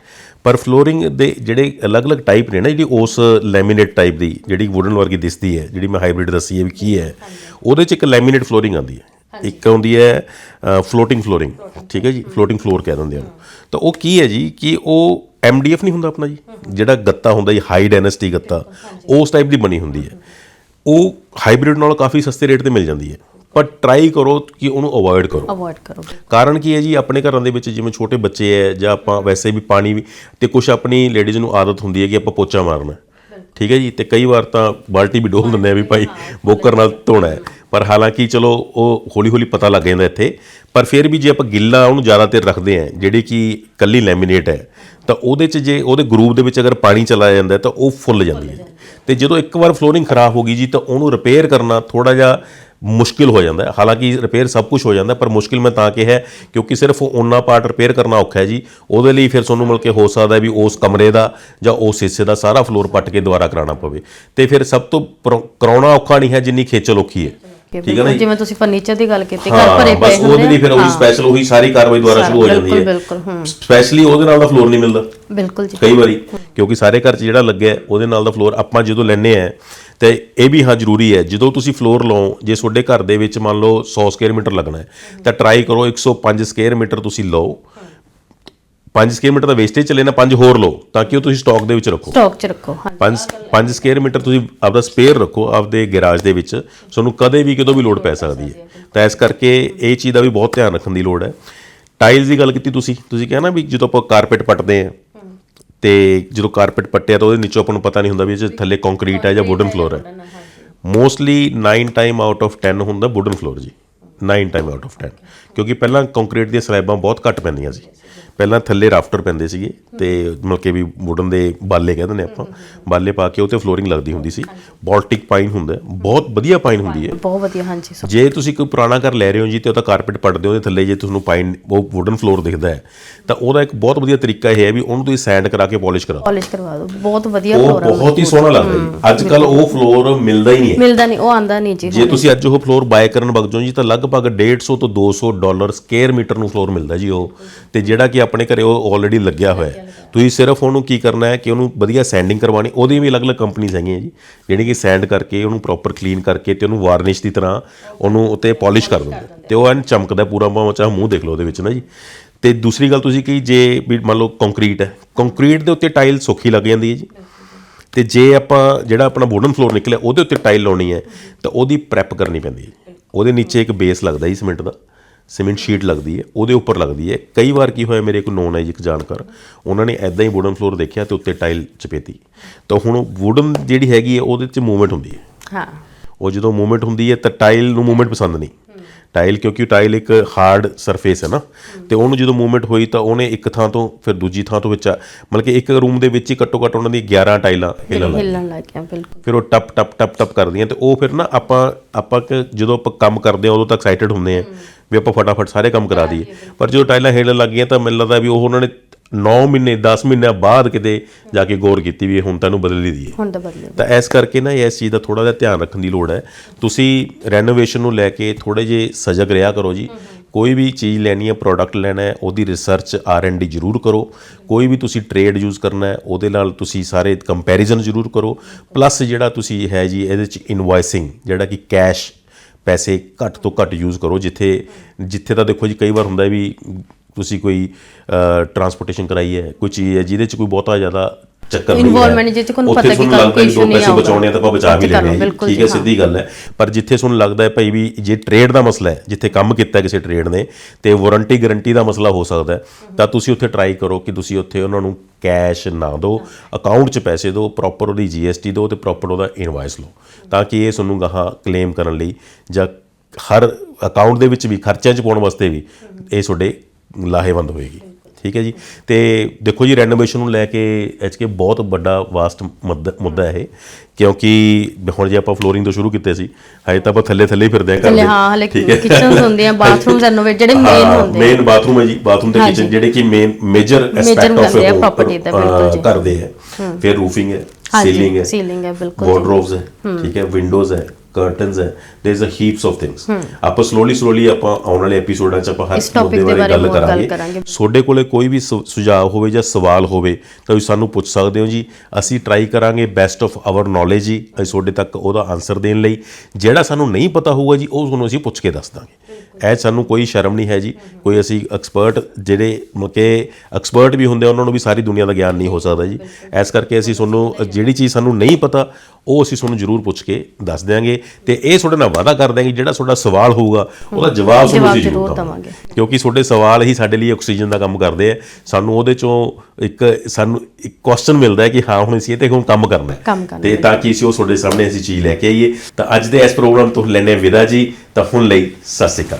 Speaker 1: ਪਰ ਫਲੋਰਿੰਗ ਦੇ ਜਿਹੜੇ ਅਲੱਗ-ਅਲੱਗ ਟਾਈਪ ਨੇ ਨਾ ਜਿਹੜੀ ਉਸ ਲੈਮੀਨੇਟ ਟਾਈਪ ਦੀ ਜਿਹੜੀ ਵੁਡਨ ਵਰਗੀ ਦਿਸਦੀ ਹੈ ਜਿਹੜੀ ਮੈਂ ਹਾਈਬ੍ਰਿਡ ਦੱਸੀ ਹੈ ਵੀ ਕੀ ਹੈ ਉਹਦੇ ਚ ਇੱਕ ਲੈਮੀਨੇਟ ਫਲੋਰਿੰਗ ਆਉਂਦੀ ਹੈ। ਇੱਕ ਆਉਂਦੀ ਹੈ ਫਲੋਟਿੰਗ ਫਲੋਰਿੰਗ ਠੀਕ ਹੈ ਜੀ? ਫਲੋਟਿੰਗ ਫਲੋਰ ਕਹਿ ਦਿੰਦੇ ਆ ਤਾਂ ਉਹ ਕੀ ਹੈ ਜੀ? ਕਿ ਉਹ ਐਮਡੀਐਫ ਨਹੀਂ ਹੁੰਦਾ ਆਪਣਾ ਜੀ ਜਿਹੜਾ ਗੱਤਾ ਹੁੰਦਾ ਜੀ ਹਾਈ ਡਾਇਨੈਸਟੀ ਗੱਤਾ ਉਸ ਟਾਈਪ ਦੀ ਬਣੀ ਹੁੰਦੀ ਹੈ। ਉਹ ਹਾਈਬ੍ਰਿਡ ਨਾਲੋਂ ਕਾਫੀ ਸਸਤੇ ਰੇਟ ਤੇ ਮਿਲ ਜਾਂਦੀ ਹੈ। ਪਰ ਟਰਾਈ ਕਰੋ ਕਿ ਉਹਨੂੰ ਅਵੋਇਡ ਕਰੋ।
Speaker 2: ਅਵੋਇਡ ਕਰੋ
Speaker 1: ਕਾਰਨ ਕੀ ਹੈ ਜੀ ਆਪਣੇ ਘਰਾਂ ਦੇ ਵਿੱਚ ਜਿਵੇਂ ਛੋਟੇ ਬੱਚੇ ਹੈ ਜਾਂ ਆਪਾਂ ਵੈਸੇ ਵੀ ਪਾਣੀ ਵੀ ਤੇ ਕੁਝ ਆਪਣੀ ਲੇਡੀਜ਼ ਨੂੰ ਆਦਤ ਹੁੰਦੀ ਹੈ ਕਿ ਆਪਾਂ ਪੋਚਾ ਮਾਰਨਾ। ਠੀਕ ਹੈ ਜੀ ਤੇ ਕਈ ਵਾਰ ਤਾਂ ਬਾਲਟੀ ਵੀ ਡੋਲ ਦਿੰਦੇ ਆ ਵੀ ਭਾਈ ਬੋਕਰ ਨਾਲ ਧੋਣਾ ਹੈ। ਪਰ ਹਾਲਾਂਕਿ ਚਲੋ ਉਹ ਹੌਲੀ ਹੌਲੀ ਪਤਾ ਲੱਗ ਜਾਂਦਾ ਇੱਥੇ। ਪਰ ਫਿਰ ਵੀ ਜੇ ਆਪਾਂ ਗਿੱਲਾ ਉਹਨੂੰ ਜ਼ਿਆਦਾ ਦੇਰ ਰੱਖਦੇ ਆ ਜਿਹੜੀ ਕਿ ਕੱਲੀ ਲੈਮੀਨੇਟ ਹੈ ਤਾਂ ਉਹਦੇ 'ਚ ਜੇ ਉਹਦੇ ਗਰੂਪ ਦੇ ਵਿੱਚ ਅਗਰ ਪਾਣੀ ਚਲਾ ਜਾਂਦਾ ਤਾਂ ਉਹ ਫੁੱਲ ਜਾਂਦੀ ਹੈ। ਤੇ ਜਦੋਂ ਇੱਕ ਵਾਰ ਫਲੋਰਿੰਗ ਖਰਾਬ ਹੋ ਗਈ ਜੀ ਤਾਂ ਉਹਨੂੰ ਰਿਪੇਅਰ ਕਰਨਾ ਥੋੜਾ ਜਿਹਾ ਮੁਸ਼ਕਿਲ ਹੋ ਜਾਂਦਾ ਹੈ। ਹਾਲਾਂਕਿ ਰਿਪੇਅਰ ਸਭ ਕੁਝ ਹੋ ਜਾਂਦਾ ਪਰ ਮੁਸ਼ਕਿਲ ਮੈਂ ਤਾਂ ਕਿਹਾ ਕਿਉਂਕਿ ਸਿਰਫ ਉਹਨਾਂ ਪਾਰਟ ਰਿਪੇਅਰ ਕਰਨਾ ਔਖਾ ਹੈ ਜੀ। ਉਹਦੇ ਲਈ ਫਿਰ ਤੁਹਾਨੂੰ ਮਿਲ ਕੇ ਹੋ ਸਕਦਾ ਵੀ ਉਸ ਕਮਰੇ ਦਾ ਜਾਂ ਉਸ ਹਿੱਸੇ ਦਾ ਸਾਰਾ ਫਲੋਰ ਪੱਟ ਕੇ ਦੁਬਾਰਾ ਕਰਾਉਣਾ ਪਵੇ। ਤੇ ਫਿਰ ਸਭ ਤੋਂ ਪਰ- ਕਰਾਉਣਾ ਔਖਾ ਨਹੀਂ ਹੈ ਜਿੰਨੀ ਖੇਚਲ ਔਖੀ ਹੈ। ਠੀਕ ਹੈ ਨਾ ਜੀ?
Speaker 2: ਜਿਵੇਂ ਤੁਸੀਂ ਫਰਨੀਚਰ ਦੀ ਗੱਲ ਕੀਤੀ ਘਰ ਭਰੇ
Speaker 1: ਬਸ
Speaker 2: ਪਏ
Speaker 1: ਉਹਦੇ ਲਈ ਫਿਰ ਉਹੀ। ਸਪੈਸ਼ਲ ਉਹੀ ਸਾਰੀ ਕਾਰਵਾਈ ਦੁਬਾਰਾ ਸ਼ੁਰੂ ਹੋ ਜਾਂਦੀ
Speaker 2: ਬਿਲਕੁਲ
Speaker 1: ਹੈ।
Speaker 2: ਬਿਲਕੁਲ ਹੂੰ।
Speaker 1: ਸਪੈਸ਼ਲੀ ਉਹਦੇ ਨਾਲ ਦਾ ਫਲੋਰ ਨਹੀਂ ਮਿਲਦਾ।
Speaker 2: ਬਿਲਕੁਲ ਜੀ।
Speaker 1: ਕਈ ਵਾਰੀ ਕਿਉਂਕਿ ਸਾਰੇ ਘਰ 'ਚ ਜਿਹੜਾ ਲੱਗਿਆ ਹੈ, ਉਹਦੇ ਨਾਲ ਦਾ ਫਲੋਰ ਆਪਾਂ ਜਦੋਂ ਲੈਨੇ ਆ ਤੇ ਇਹ ਵੀ ਹਾਂ ਜ਼ਰੂਰੀ ਹੈ ਜਦੋਂ ਤੁਸੀਂ ਫਲੋਰ ਲਓ ਜੇ ਤੁਹਾਡੇ ਘਰ ਦੇ ਵਿੱਚ ਮੰਨ ਲਓ 100 ਸਕੁਅਰ ਮੀਟਰ ਲੱਗਣਾ ਹੈ ਤਾਂ ਟਰਾਈ ਕਰੋ 105 ਸਕੁਅਰ ਮੀਟਰ ਤੁਸੀਂ ਲਓ। 5 ਸਕੁਅਰ ਮੀਟਰ ਦਾ ਵੇਸਟੇਜ ਚੱਲੇ ਨਾ 5 ਹੋਰ ਲਓ ਤਾਂ ਕਿ ਉਹ ਤੁਸੀਂ ਸਟਾਕ ਦੇ ਵਿੱਚ ਰੱਖੋ।
Speaker 2: ਸਟਾਕ 'ਚ ਰੱਖੋ ਹਾਂ
Speaker 1: 5 5 ਸਕੁਅਰ ਮੀਟਰ ਤੁਸੀਂ ਆਪਦਾ ਸਪੇਅਰ ਰੱਖੋ ਆਪਦੇ ਗੈਰਾਜ ਦੇ ਵਿੱਚ। ਤੁਹਾਨੂੰ ਕਦੇ ਵੀ ਕਿਤੋਂ ਵੀ ਲੋਡ ਪੈ ਸਕਦੀ ਹੈ। ਤਾਂ ਇਸ ਕਰਕੇ ਇਹ ਚੀਜ਼ ਦਾ ਵੀ ਬਹੁਤ ਧਿਆਨ ਰੱਖਣ ਦੀ ਲੋੜ ਹੈ। ਟਾਈਲਸ ਦੀ ਗੱਲ ਕੀਤੀ ਤੁਸੀਂ ਤੁਸੀਂ ਕਿਹਾ ਨਾ ਵੀ ਜਦੋਂ ਆਪਾਂ ਕਾਰਪੇਟ ਪੱਟਦੇ ਆ ਤੇ ਜਦੋਂ ਕਾਰਪੇਟ ਪੱਟਿਆ ਤਾਂ ਉਹਦੇ ਨੀਚੋਂ ਆਪਾਂ ਨੂੰ ਪਤਾ ਨਹੀਂ ਹੁੰਦਾ ਵੀ ਇਹ 'ਚ ਥੱਲੇ ਕੰਕਰੀਟ ਹੈ ਜਾਂ ਵੁਡਨ ਫਲੋਰ ਹੈ ਮੋਸਟਲੀ 9 ਟਾਈਮ ਆਊਟ ਆਫ 10 ਹੁੰਦਾ ਵੁਡਨ ਫਲੋਰ ਜੀ। 9 ਟਾਈਮ ਆਊਟ ਆਫ 10 ਕਿਉਂਕਿ ਪਹਿਲਾਂ ਕੰਕਰੀਟ ਦੀਆਂ ਸਲੈਬਾਂ ਬਹੁਤ ਘੱਟ ਪੈਂਦੀਆਂ ਸੀ। ਪਹਿਲਾਂ ਥੱਲੇ ਰਾਫਟਰ ਪੈਂਦੇ ਸੀਗੇ ਤੇ ਮਤਲਬ ਕਿ ਵੀ ਵੁਡਨ ਦੇ ਬਾਲੇ ਕਹਿੰਦੇ ਨੇ ਆਪਾਂ। ਬਾਲੇ ਪਾ ਕੇ ਉਹ ਤੇ ਫਲੋਰਿੰਗ ਲੱਗਦੀ ਹੁੰਦੀ ਸੀ। ਬਾਲਟਿਕ ਪਾਈਨ ਹੁੰਦਾ ਬਹੁਤ ਵਧੀਆ ਪਾਈਨ ਹੁੰਦੀ ਹੈ।
Speaker 2: ਬਹੁਤ ਵਧੀਆ ਹਾਂਜੀ
Speaker 1: ਜੇ ਤੁਸੀਂ ਕੋਈ ਪੁਰਾਣਾ ਘਰ ਲੈ ਰਹੇ ਹੋ ਜੀ ਤੇ ਉਹਦਾ ਕਾਰਪੇਟ ਪੱਟਦੇ ਹੋ ਉਹਦੇ ਥੱਲੇ ਜੇ ਤੁਹਾਨੂੰ ਪਾਈਨ ਉਹ ਵੁਡਨ ਫਲੋਰ ਦਿਖਦਾ ਹੈ ਤਾਂ ਉਹਦਾ ਇੱਕ ਬਹੁਤ ਵਧੀਆ ਤਰੀਕਾ ਇਹ ਹੈ ਵੀ ਉਹਨੂੰ ਤੁਸੀਂ ਸੈਂਡ ਕਰਾ ਕੇ ਪਾਲਿਸ਼ ਕਰਾ ਦਿਓ
Speaker 2: ਪਾਲਿਸ਼ ਕਰਵਾ ਦਿਓ। ਬਹੁਤ ਵਧੀਆ ਫਲੋਰ
Speaker 1: ਬਹੁਤ ਹੀ ਸੋਹਣਾ ਲੱਗਦਾ ਜੀ। ਅੱਜ ਕੱਲ ਉਹ ਫਲੋਰ ਮਿਲਦਾ ਹੀ ਨਹੀਂ ਹੈ।
Speaker 2: ਮਿਲਦਾ ਨਹੀਂ ਉਹ ਆਂਦਾ ਨਹੀਂ ਜੀ
Speaker 1: ਜੇ ਤੁਸੀਂ ਅੱਜ ਉਹ ਫਲੋਰ ਬਾਏ ਕਰਨ ਵਗ ਜਾਓ ਜੀ ਤਾਂ ਲਗਭਗ 150 ਤੋਂ 200 ਡਾਲਰ ਸਕੁਅਰ ਮੀਟਰ ਨੂੰ ਫਲੋਰ ਮਿਲਦਾ ਜੀ ਉਹ। ਤੇ ਜਿਹੜਾ ਕਿ ਆਪਣੇ ਘਰੇ ਉਹ ਆਲਰੇਡੀ ਲੱਗਿਆ ਹੋਇਆ ਹੈ। ਤੁਸੀਂ ਸਿਰਫ ਉਹਨੂੰ ਕੀ ਕਰਨਾ ਹੈ ਕਿ ਉਹਨੂੰ ਵਧੀਆ ਸੈਂਡਿੰਗ ਕਰਵਾਉਣੀ, ਉਹਦੀਆਂ ਵੀ ਅਲੱਗ-ਅਲੱਗ ਕੰਪਨੀਆਂ ਹੈਗੀਆਂ ਜੀ, ਜਿਹੜੀ ਕਿ ਸੈਂਡ ਕਰਕੇ, ਉਹਨੂੰ ਪ੍ਰੋਪਰ ਕਲੀਨ ਕਰਕੇ ਤੇ ਉਹਨੂੰ ਵਾਰਨਿਸ਼ ਦੀ ਤਰ੍ਹਾਂ ਉਹਨੂੰ ਉੱਤੇ ਪਾਲਿਸ਼ ਕਰ ਦਿੰਦੇ ਤੇ ਉਹ ਐਨ ਚਮਕਦਾ ਪੂਰਾ ਭਾਵੇਂ ਚਾਹ ਮੂੰਹ ਦੇਖ ਲਓ ਉਹਦੇ ਵਿੱਚ ਨਾ ਜੀ। ਤੇ ਦੂਸਰੀ ਗੱਲ ਤੁਸੀਂ ਕੀ, ਜੇ ਵੀ ਮੰਨ ਲਓ ਕੰਕਰੀਟ ਹੈ ਕੰਕਰੀਟ ਦੇ ਉੱਤੇ ਟਾਈਲ ਸੌਖੀ ਲੱਗ ਜਾਂਦੀ ਹੈ ਜੀ। ਤੇ ਜੇ ਆਪਾਂ ਜਿਹੜਾ ਆਪਣਾ ਵੁਡਨ ਫਲੋਰ ਨਿਕਲਿਆ, ਉਹਦੇ ਉੱਤੇ ਟਾਈਲ ਲਾਉਣੀ ਹੈ, ਤਾਂ ਉਹਦੀ ਪ੍ਰੈਪ ਕਰਨੀ ਪੈਂਦੀ ਹੈ। ਉਹਦੇ ਨੀਚੇ ਇੱਕ ਬੇਸ ਲੱਗਦਾ ਜੀ ਸੀਮੈਂਟ ਦਾ। ਸੀਮੈਂਟ ਸ਼ੀਟ ਲੱਗਦੀ ਹੈ ਉਹਦੇ ਉੱਪਰ ਲੱਗਦੀ ਹੈ। ਕਈ ਵਾਰ ਕੀ ਹੋਇਆ ਮੇਰੇ ਇੱਕ ਨੋਨ ਹੈ ਜੀ ਇੱਕ ਜਾਣਕਾਰ ਉਹਨਾਂ ਨੇ ਐਦਾਂ ਹੀ ਵੁਡਨ ਫਲੋਰ ਦੇਖਿਆ ਤੇ ਉੱਤੇ ਟਾਈਲ ਚਪੇਤੀ। ਤਾਂ ਹੁਣ ਵੁਡਨ ਜਿਹੜੀ ਹੈਗੀ ਹੈ ਉਹਦੇ 'ਚ ਮੂਵਮੈਂਟ ਹੁੰਦੀ ਹੈ।
Speaker 2: ਹਾਂ।
Speaker 1: ਉਹ ਜਦੋਂ ਮੂਵਮੈਂਟ ਹੁੰਦੀ ਹੈ ਤਾਂ ਟਾਈਲ ਨੂੰ ਮੂਵਮੈਂਟ ਪਸੰਦ ਨਹੀਂ। ਟਾਈਲ ਕਿਉਂਕਿ ਟਾਈਲ ਇੱਕ ਹਾਰਡ ਸਰਫੇਸ ਹੈ ਨਾ। ਤੇ ਉਹਨੂੰ ਜਦੋਂ ਮੂਵਮੈਂਟ ਹੋਈ ਤਾਂ ਉਹਨੇ ਇੱਕ ਥਾਂ ਤੋਂ ਫਿਰ ਦੂਜੀ ਥਾਂ ਤੋਂ ਵਿੱਚ ਮਤਲਬ ਕਿ ਇੱਕ ਰੂਮ ਦੇ ਵਿੱਚ ਹੀ ਘੱਟੋ ਘੱਟ ਉਹਨਾਂ ਦੀ 11 ਟਾਈਲਾਂ ਹਿੱਲਣ ਲੱਗ
Speaker 2: ਹਿੱਲਣ ਲੱਗ ਗਿਆ ਬਿਲਕੁਲ।
Speaker 1: ਫਿਰ ਉਹ ਟਪ ਟਪ ਟਪ ਟਪ ਕਰਦੀਆਂ ਤੇ ਉਹ ਫਿਰ ਨਾ ਆਪਾਂ ਆਪਾਂ ਕਿ ਜਦੋਂ ਆਪਾਂ ਕੰਮ ਕਰਦੇ ਆ ਉਦੋਂ ਤੱਕ ਐਕਸਾਈਟਡ ਹੁੰਦੇ ਆ ਵੀ ਆਪਾਂ ਫਟਾਫਟ ਸਾਰੇ ਕੰਮ ਕਰਾ ਦਈਏ। ਪਰ ਜਦੋਂ ਟਾਈਲਾਂ ਹਿੱਲਣ ਲੱਗ ਗਈਆਂ ਤਾਂ ਮੈਨੂੰ ਲੱਗਦਾ ਵੀ ਉਹ ਉਹਨਾਂ ਨੇ 9 ਮਹੀਨੇ 10 ਮਹੀਨਿਆਂ ਬਾਅਦ ਕਿਤੇ ਜਾ ਕੇ ਗੌਰ ਕੀਤੀ ਵੀ ਹੁਣ ਤੈਨੂੰ ਬਦਲ ਹੀ ਦਈਏ।
Speaker 2: ਹੁਣ ਤਾਂ ਬਦਲੇ
Speaker 1: ਤਾਂ ਇਸ ਕਰਕੇ ਨਾ ਇਸ ਚੀਜ਼ ਦਾ ਥੋੜਾ ਜਿਹਾ ਧਿਆਨ ਰੱਖਣ ਦੀ ਲੋੜ ਹੈ। ਤੁਸੀਂ ਰੈਨੋਵੇਸ਼ਨ ਨੂੰ ਲੈ ਕੇ ਥੋੜੇ ਜੇ ਸਜਗ ਰਿਹਾ ਕਰੋ ਜੀ। ਕੋਈ ਵੀ ਚੀਜ਼ ਲੈਣੀ ਹੈ ਪ੍ਰੋਡਕਟ ਲੈਣਾ ਹੈ ਉਹਦੀ ਰਿਸਰਚ ਆਰ ਐਂਡ ਡੀ ਜ਼ਰੂਰ ਕਰੋ। ਕੋਈ ਵੀ ਤੁਸੀਂ ਟ੍ਰੇਡ ਯੂਜ਼ ਕਰਨਾ ਹੈ ਉਹਦੇ ਨਾਲ ਤੁਸੀਂ ਸਾਰੇ ਕੰਪੈਰੀਜ਼ਨ ਜ਼ਰੂਰ ਕਰੋ। ਪਲੱਸ ਜਿਹੜਾ ਤੁਸੀਂ ਹੈ ਜੀ ਇਹਦੇ ਚ ਇਨਵੋਇਸਿੰਗ ਜਿਹੜਾ ਕਿ ਕੈਸ਼ ਪੈਸੇ ਘੱਟ ਤੋਂ ਘੱਟ ਯੂਜ਼ ਕਰੋ। ਜਿੱਥੇ ਜਿੱਥੇ ਤਾਂ ਦੇਖੋ ਜੀ ਕਈ ਵਾਰ ਹੁੰਦਾ ਹੈ ਵੀ ਤੁਸੀਂ ਕੋਈ ਟਰਾਂਸਪੋਰਟੇਸ਼ਨ ਕਰਾਈ ਹੈ ਕੋਈ ਚੀਜ਼ ਹੈ ਜਿਹਦੇ ਚ ਕੋਈ ਬਹੁਤਾ ਜ਼ਿਆਦਾ ਚੱਕਰ ਨਹੀਂ ਹੈ
Speaker 2: ਨਹੀਂ, ਜਿੱਥੇ ਤੁਹਾਨੂੰ ਪਤਾ ਕਿ issue ਨਹੀਂ
Speaker 1: ਪੈਸੇ
Speaker 2: ਆਊਗਾ।
Speaker 1: ਬਚਾਉਣੇ ਆ ਤਾਂ ਆਪਾਂ ਬਚਾ ਵੀ ਲੈਣੇ ਠੀਕ ਹਾਂ। ਸਿੱਧੀ ਗੱਲ ਹੈ ਪਰ ਜਿੱਥੇ ਤੁਹਾਨੂੰ ਲੱਗਦਾ ਹੈ ਭਾਈ ਵੀ ਜੇ ਟ੍ਰੇਡ ਦਾ ਮਸਲਾ ਹੈ ਜਿੱਥੇ ਕੰਮ ਕੀਤਾ ਕਿਸੇ ਟ੍ਰੇਡ ਨੇ ਤੇ ਵਾਰੰਟੀ ਗਾਰੰਟੀ ਦਾ ਮਸਲਾ ਹੋ ਸਕਦਾ ਹੈ ਤਾਂ ਤੁਸੀਂ ਉੱਥੇ ਟਰਾਈ ਕਰੋ ਕਿ ਤੁਸੀਂ ਉੱਥੇ ਉਹਨਾਂ ਨੂੰ ਕੈਸ਼ ਨਾ ਦਿਓ ਅਕਾਊਂਟ 'ਚ ਪੈਸੇ ਦਿਓ ਪ੍ਰੋਪਰ ਉਹਦੀ ਜੀਐਸਟੀ ਦਿਓ ਤੇ ਪ੍ਰੋਪਰ ਉਹਦਾ ਇਨਵਾਇਸ ਲਓ ਤਾਂ ਕਿ ਇਹ ਤੁਹਾਨੂੰ ਗਾਹਾਂ ਕਲੇਮ ਕਰਨ ਲਈ ਜਾਂ ਹਰ ਅਕਾਊਂਟ ਦੇ ਵਿੱਚ ਵੀ ਖਰਚਿਆਂ 'ਚ ਪਾਉਣ ਵਾਸਤੇ ਵੀ ਇਹ ਤੁਹਾਡੇ ਲਾਹੇਵੰਦ ਹੋਏਗੀ। ਠੀਕ ਹੈ ਜੀ? ਤੇ ਦੇਖੋ ਜੀ ਰੈਨੋਵੇਸ਼ਨ ਨੂੰ ਲੈ ਕੇ ਐਚ ਕੇ ਬਹੁਤ ਵੱਡਾ ਵਾਸਟ ਮੁੱਦਾ ਹੈ ਇਹ ਕਿਉਂਕਿ ਹੁਣ ਜੇ ਆਪਾਂ ਫਲੋਰਿੰਗ ਤੋਂ ਸ਼ੁਰੂ ਕੀਤੇ ਸੀ ਹਜੇ ਤਾਂ ਆਪਾਂ ਥੱਲੇ ਥੱਲੇ ਹੀ ਫਿਰਦੇ ਆ
Speaker 2: ਥੱਲੇ ਹਾਂ ਹਲੇ ਕਿਚਨਸ ਹੁੰਦੀਆਂ ਬਾਥਰੂਮਸ ਰੈਨੋਵੇਟ ਜਿਹੜੇ ਮੇਨ ਹੁੰਦੇ ਆ।
Speaker 1: ਮੇਨ ਬਾਥਰੂਮ ਹੈ ਜੀ ਬਾਥਰੂਮ ਤੇ ਕਿਚਨ ਜਿਹੜੇ ਕਿ ਮੇਨ ਮੇਜਰ ਐਸਪੈਕਟ ਆਫ
Speaker 2: ਹੁੰਦੇ ਆ property ਦਾ, ਬਿਲਕੁਲ ਜੀ।
Speaker 1: ਕਰਦੇ ਹੈ। ਫਿਰ ਰੂਫਿੰਗ ਹੈ ਸੀਲਿੰਗ ਹੈ
Speaker 2: ceiling ਹੈ, ਬਿਲਕੁਲ।
Speaker 1: ਵਾਰਡਰੋਬਸ ਹੈ ਠੀਕ ਹੈ ਵਿੰਡੋਜ਼ ਹੈ ਕਰਟਨਸ ਹੈ There is a heaps of things ਆਪਾਂ ਸਲੋਲੀ ਸਲੋਲੀ ਆਪਾਂ ਆਉਣ ਵਾਲੇ ਐਪੀਸੋਡਾਂ 'ਚ ਆਪਾਂ ਹਰ
Speaker 2: ਇਸ topic
Speaker 1: ਮੁੱਦੇ
Speaker 2: ਦੇ
Speaker 1: ਬਾਰੇ
Speaker 2: ਬਾਰੇ
Speaker 1: ਗੱਲ
Speaker 2: ਹੋਰ ਗੱਲ
Speaker 1: ਕਰਾਂਗੇ
Speaker 2: ਕਰਾਂਗੇ।
Speaker 1: ਤੁਹਾਡੇ ਕੋਲੇ ਕੋਈ ਵੀ ਸੁ- ਸੁਝਾਅ ਹੋਵੇ ਜਾਂ ਸਵਾਲ ਹੋਵੇ ਤਾਂ ਤੁਸੀਂ ਸਾਨੂੰ ਪੁੱਛ ਸਕਦੇ ਹੋ ਜੀ ਅਸੀਂ ਟਰਾਈ ਕਰਾਂਗੇ ਬੈਸਟ ਆਫ ਆਵਰ ਨੌਲੇਜ ਹੀ ਅਸੀਂ ਤੁਹਾਡੇ ਤੱਕ ਉਹਦਾ ਆਨਸਰ ਦੇਣ ਲਈ ਜਿਹੜਾ ਸਾਨੂੰ ਨਹੀਂ ਪਤਾ ਹੋਊਗਾ ਜੀ ਉਹ ਤੁਹਾਨੂੰ ਅਸੀਂ ਪੁੱਛ ਕੇ ਦੱਸ ਦਾਂਗੇ ਇਹ ਸਾਨੂੰ ਕੋਈ ਸ਼ਰਮ ਨਹੀਂ ਹੈ ਜੀ ਕੋਈ ਅਸੀਂ ਐਕਸਪਰਟ ਜਿਹੜੇ ਮਕੇ ਐਕਸਪਰਟ ਵੀ ਹੁੰਦੇ ਆ, ਉਹਨਾਂ ਨੂੰ ਵੀ ਸਾਰੀ ਦੁਨੀਆ ਦਾ ਗਿਆਨ ਨਹੀਂ ਹੋ ਸਕਦਾ ਜੀ ਇਸ ਕਰਕੇ ਅਸੀਂ ਤੁਹਾਨੂੰ ਜਿਹੜੀ ਚੀਜ਼ ਸਾਨੂੰ ਨਹੀਂ ਪਤਾ ਉਹ ਅਸੀਂ ਤੁਹਾਨੂੰ ਜ਼ਰੂਰ ਪੁੱਛ ਕੇ ਦੱਸ ਦਿਆਂਗੇ ਤੇ ਇਹ ਤੁਹਾਡੇ ਨਾਲ ਵਾਅਦਾ ਕਰ ਦਿਆਂਗੇ ਜਿਹੜਾ ਤੁਹਾਡਾ ਸਵਾਲ ਹੋਊਗਾ ਉਹਦਾ ਜਵਾਬ ਤੁਹਾਨੂੰ ਅਸੀਂ
Speaker 2: ਜ਼ਰੂਰ ਦੇਵਾਂਗੇ।
Speaker 1: ਕਿਉਂਕਿ ਤੁਹਾਡੇ ਸਵਾਲ ਹੀ ਸਾਡੇ ਲਈ ਆਕਸੀਜਨ ਦਾ ਕੰਮ ਕਰਦੇ ਆ। ਸਾਨੂੰ ਉਹਦੇ ਚੋਂ ਇੱਕ ਸਾਨੂੰ ਇੱਕ ਕੁਐਸਚਨ ਮਿਲਦਾ ਹੈ ਕਿ ਹਾਂ ਹੁਣ ਅਸੀਂ ਇਹ ਤੇ ਹੁਣ ਕੰਮ ਕਰਨਾ ਹੈ। ਤੇ ਤਾਂ ਕਿ ਅਸੀਂ ਉਹ ਤੁਹਾਡੇ ਸਾਹਮਣੇ ਅਸੀਂ ਚੀਜ਼ ਲੈ ਕੇ ਆਈਏ। ਤਾਂ ਅੱਜ ਦੇ ਇਸ ਪ੍ਰੋਗਰਾਮ ਤੋਂ ਲੈਣੇ ਵਿਦਾ ਜੀ। ਤਾਂ ਹੁਣ ਲਈ ਸਤਿ ਸ਼੍ਰੀ ਅਕਾਲ।